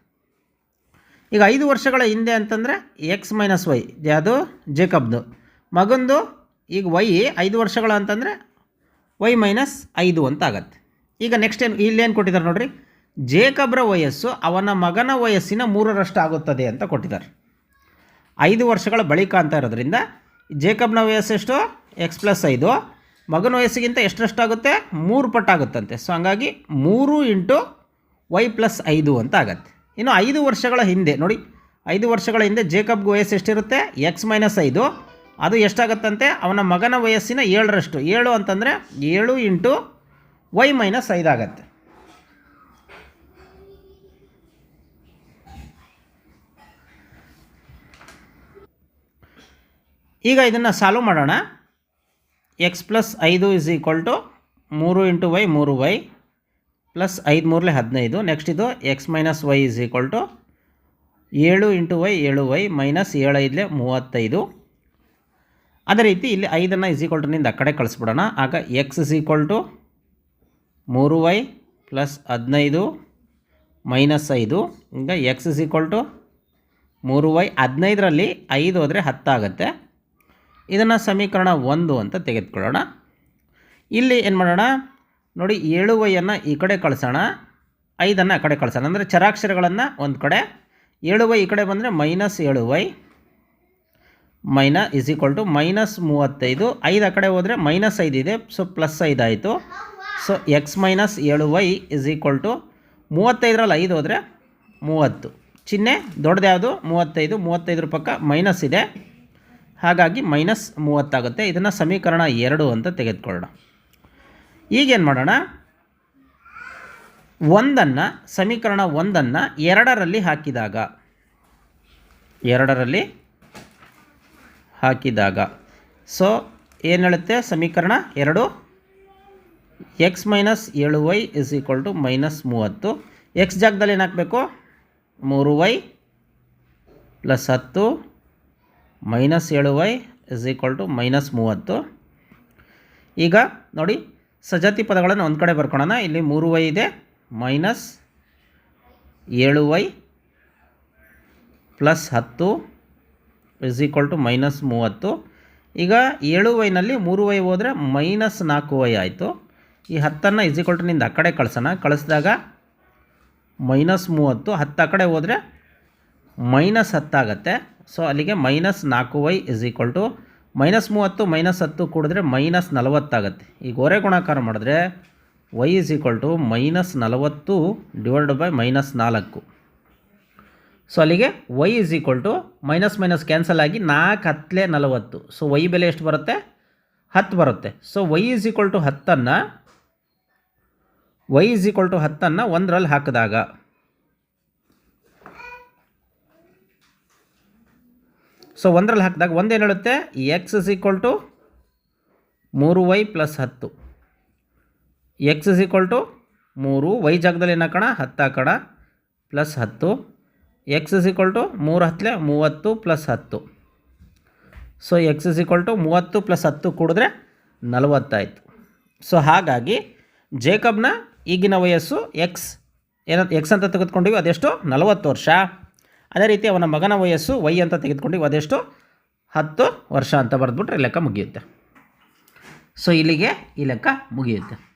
ಈಗ ಐದು ವರ್ಷಗಳ ಹಿಂದೆ ಅಂತಂದರೆ ಎಕ್ಸ್ ಮೈನಸ್ ವೈ ಯಾವುದು? ಜೇಕಬ್ದು. ಮಗಂದು ಈಗ ವೈ ಐದು ವರ್ಷಗಳ ಅಂತಂದರೆ ವೈ ಮೈನಸ್ ಐದು ಅಂತ ಆಗತ್ತೆ. ಈಗ ನೆಕ್ಸ್ಟ್ ಏನು ಇಲ್ಲೇನು ಕೊಟ್ಟಿದ್ದಾರೆ ನೋಡ್ರಿ? ಜೇಕಬ್ರ ವಯಸ್ಸು ಅವನ ಮಗನ ವಯಸ್ಸಿನ ಮೂರರಷ್ಟು ಆಗುತ್ತದೆ ಅಂತ ಕೊಟ್ಟಿದ್ದಾರೆ. ಐದು ವರ್ಷಗಳ ಬಳಿಕ ಅಂತ ಇರೋದ್ರಿಂದ ಜೇಕಬ್ನ ವಯಸ್ಸು ಎಷ್ಟು? ಎಕ್ಸ್ ಪ್ಲಸ್ ಐದು. ಮಗನ ವಯಸ್ಸಿಗಿಂತ ಎಷ್ಟರಷ್ಟಾಗುತ್ತೆ? ಮೂರು ಪಟ್ಟಾಗುತ್ತಂತೆ. ಸೊ ಹಂಗಾಗಿ ಮೂರು ಇಂಟು ವೈ ಪ್ಲಸ್ ಐದು ಅಂತ ಆಗತ್ತೆ. ಇನ್ನು ಐದು ವರ್ಷಗಳ ಹಿಂದೆ, ನೋಡಿ, ಐದು ವರ್ಷಗಳ ಹಿಂದೆ ಜೇಕಬ್ಗೆ ವಯಸ್ಸು ಎಷ್ಟಿರುತ್ತೆ? ಎಕ್ಸ್ ಮೈನಸ್ ಐದು. ಅದು ಎಷ್ಟಾಗುತ್ತಂತೆ? ಅವನ ಮಗನ ವಯಸ್ಸಿನ ಏಳರಷ್ಟು. ಏಳು ಅಂತಂದರೆ ಏಳು ಇಂಟು ವೈ ಮೈನಸ್ ಐದು ಈಗ ಇದನ್ನು ಸಾಲ್ವ್ ಮಾಡೋಣ. ಎಕ್ಸ್ ಪ್ಲಸ್ ಐದು ಇಸ್ ಈಕ್ವಲ್ ಟು ಮೂರು ಇಂಟು ವೈ ಮೂರು ವೈ ಪ್ಲಸ್ ಐದು ಮೂರಲೆ ಹದಿನೈದು. ನೆಕ್ಸ್ಟ್ ಇದು X minus Y is equal to ಏಳು ಇಂಟು ವೈ ಏಳು ವೈ ಮೈನಸ್ ಏಳು ಐದಲೆ ಮೂವತ್ತೈದು. ಅದೇ ರೀತಿ ಇಲ್ಲಿ ಐದನ್ನು ಇಸ್ ಈಕ್ವಲ್ ಟುನಿಂದ ಆ ಕಡೆ ಕಳಿಸ್ಬಿಡೋಣ. ಆಗ ಎಕ್ಸ್ ಇಸ್ ಈಕ್ವಲ್ ಟು ಮೂರು ವೈ ಪ್ಲಸ್ ಹದಿನೈದು ಮೈನಸ್ ಐದು. ಈಗ ಎಕ್ಸ್ ಇಸ್ ಈಕ್ವಲ್ ಟು ಮೂರು ವೈ ಹದಿನೈದರಲ್ಲಿ ಐದು ಹೋದರೆ ಹತ್ತಾಗುತ್ತೆ. ಇದನ್ನು ಸಮೀಕರಣ ಒಂದು ಅಂತ ತೆಗೆದುಕೊಳ್ಳೋಣ. ಇಲ್ಲಿ ಏನು ಮಾಡೋಣ? ನೋಡಿ ಏಳು ವೈಯನ್ನು ಈ ಕಡೆ ಕಳಿಸೋಣ. ಐದನ್ನು ಆ ಕಡೆ ಕಳಿಸೋಣ. ಅಂದರೆ ಚರಾಕ್ಷರಗಳನ್ನು ಒಂದು ಕಡೆ. ಏಳು ವೈ ಈ ಕಡೆ ಬಂದರೆ ಮೈನಸ್ ಏಳು ವೈ ಮೈನ ಇಸ್ ಈಕ್ವಲ್ ಟು ಮೈನಸ್ ಮೂವತ್ತೈದು. ಐದು ಆ ಕಡೆ ಹೋದರೆ ಮೈನಸ್ ಐದು ಇದೆ. ಸೊ ಪ್ಲಸ್ ಐದು ಆಯಿತು. ಸೊ ಎಕ್ಸ್ ಮೈನಸ್ ಏಳು ವೈ ಇಸ್ ಈಕ್ವಲ್ ಟು ಮೂವತ್ತೈದರಲ್ಲಿ ಐದು ಹೋದರೆ ಮೂವತ್ತು. ಚಿಹ್ನೆ ದೊಡ್ಡದು ಯಾವುದು? ಮೂವತ್ತೈದು. ಮೂವತ್ತೈದರ ಪಕ್ಕ ಮೈನಸ್ ಇದೆ. ಹಾಗಾಗಿ ಮೈನಸ್ ಮೂವತ್ತಾಗುತ್ತೆ ಇದನ್ನು ಸಮೀಕರಣ ಎರಡು ಅಂತ ತೆಗೆದುಕೊಳ್ಳೋಣ. ಈಗೇನು ಮಾಡೋಣ? ಒಂದನ್ನು, ಸಮೀಕರಣ ಒಂದನ್ನು ಎರಡರಲ್ಲಿ ಹಾಕಿದಾಗ. ಎರಡರಲ್ಲಿ ಹಾಕಿದಾಗ. ಸೊ ಏನು ಹೇಳುತ್ತೆ? ಸಮೀಕರಣ ಎರಡು. ಎಕ್ಸ್ ಮೈನಸ್ ಏಳು Y is equal to minus ಮೂವತ್ತು. ಎಕ್ಸ್ ಜಾಗದಲ್ಲಿ ಏನು ಹಾಕಬೇಕು? ಮೂರು ವೈ ಪ್ಲಸ್ ಹತ್ತು. ಮೈನಸ್ ಏಳು Y is equal to minus ಮೂವತ್ತು. ಈಗ ನೋಡಿ, ಸಜಾತಿ ಪದಗಳನ್ನು ಒಂದು ಕಡೆ ಬರ್ಕೊಳ್ಳೋಣ ಇಲ್ಲಿ ಮೂರು ವೈ ಇದೆ, ಮೈನಸ್ ಏಳು ವೈ ಪ್ಲಸ್ ಹತ್ತು ಇಸ್ ಈಕ್ವಲ್ ಟು ಮೈನಸ್ ಮೂವತ್ತು. ಈಗ ಏಳು ವೈನಲ್ಲಿ ಮೂರು ವೈ ಹೋದರೆ ಮೈನಸ್ ನಾಲ್ಕು ವೈ ಆಯಿತು. ಈ ಹತ್ತನ್ನು ಇಸ್ ಈಕ್ವಲ್ ಟು ನಿಂದ ಆ ಕಡೆ ಕಳಿಸೋಣ. ಕಳಿಸಿದಾಗ ಮೈನಸ್ ಮೂವತ್ತು, ಹತ್ತು ಆ ಕಡೆ ಹೋದರೆ ಮೈನಸ್ ಹತ್ತಾಗತ್ತೆ ಸೊ ಅಲ್ಲಿಗೆ ಮೈನಸ್ ನಾಲ್ಕು Y is equal to minus ಮೂವತ್ತು ಮೈನಸ್ ಹತ್ತು ಕೂಡಿದ್ರೆ ಮೈನಸ್ ನಲವತ್ತಾಗತ್ತೆ ಈಗ ಗೋರೆ ಗುಣಾಕಾರ ಮಾಡಿದ್ರೆ Y is equal to minus ನಲವತ್ತು ಡಿವೈಡ್ ಬೈ ಮೈನಸ್ ನಾಲ್ಕು. ಸೊ ಅಲ್ಲಿಗೆ Y is equal to minus minus cancel ಆಗಿ ನಾಲ್ಕು ಹತ್ತಲೇ ನಲವತ್ತು. ಸೊ ವೈ ಬೆಲೆ ಎಷ್ಟು ಬರುತ್ತೆ? ಹತ್ತು ಬರುತ್ತೆ. So Y is equal to ಹತ್ತನ್ನು Y is equal to ಹತ್ತನ್ನು ಒಂದರಲ್ಲಿ ಹಾಕಿದಾಗ ಸೊ ಒಂದರಲ್ಲಿ ಹಾಕಿದಾಗ ಒಂದೇನು ಹೇಳುತ್ತೆ? ಎಕ್ಸ್ ಇಸ್ ಈಕ್ವಲ್ ಟು ಮೂರು ವೈ ಪ್ಲಸ್ ಹತ್ತು. ಎಕ್ಸ್ ಇಸ್ ಈಕ್ವಲ್ ಟು ಮೂರು ವೈ ಜಾಗದಲ್ಲಿ ಏನು ಹಾಕೋಣ? ಹತ್ತು ಹಾಕೋಣ. ಪ್ಲಸ್ ಹತ್ತು. ಎಕ್ಸ್ ಇಸ್ ಈಕ್ವಲ್ ಟು ಮೂರು ಹತ್ತಲೆ ಮೂವತ್ತು ಪ್ಲಸ್ ಹತ್ತು. So X is equal to ಮೂವತ್ತು ಪ್ಲಸ್ ಹತ್ತು ಕೂಡಿದ್ರೆ ನಲವತ್ತಾಯಿತು. ಸೊ ಹಾಗಾಗಿ ಜೇಕಬ್ನ ಈಗಿನ ವಯಸ್ಸು ಎಕ್ಸ್ ಏನ ಎಕ್ಸ್ ಅಂತ ತೆಗೆದುಕೊಂಡಿವಿ, ಅದೆಷ್ಟು? ನಲವತ್ತು ವರ್ಷ. ಅದೇ ರೀತಿ ಅವನ ಮಗನ ವಯಸ್ಸು ವೈ ಅಂತ ತೆಗೆದುಕೊಂಡು ಅದೆಷ್ಟು ಹತ್ತು ವರ್ಷ ಅಂತ ಬರೆದ್ಬಿಟ್ರೆ ಲೆಕ್ಕ ಮುಗಿಯುತ್ತೆ. ಸೊ ಇಲ್ಲಿಗೆ ಈ ಲೆಕ್ಕ ಮುಗಿಯುತ್ತೆ.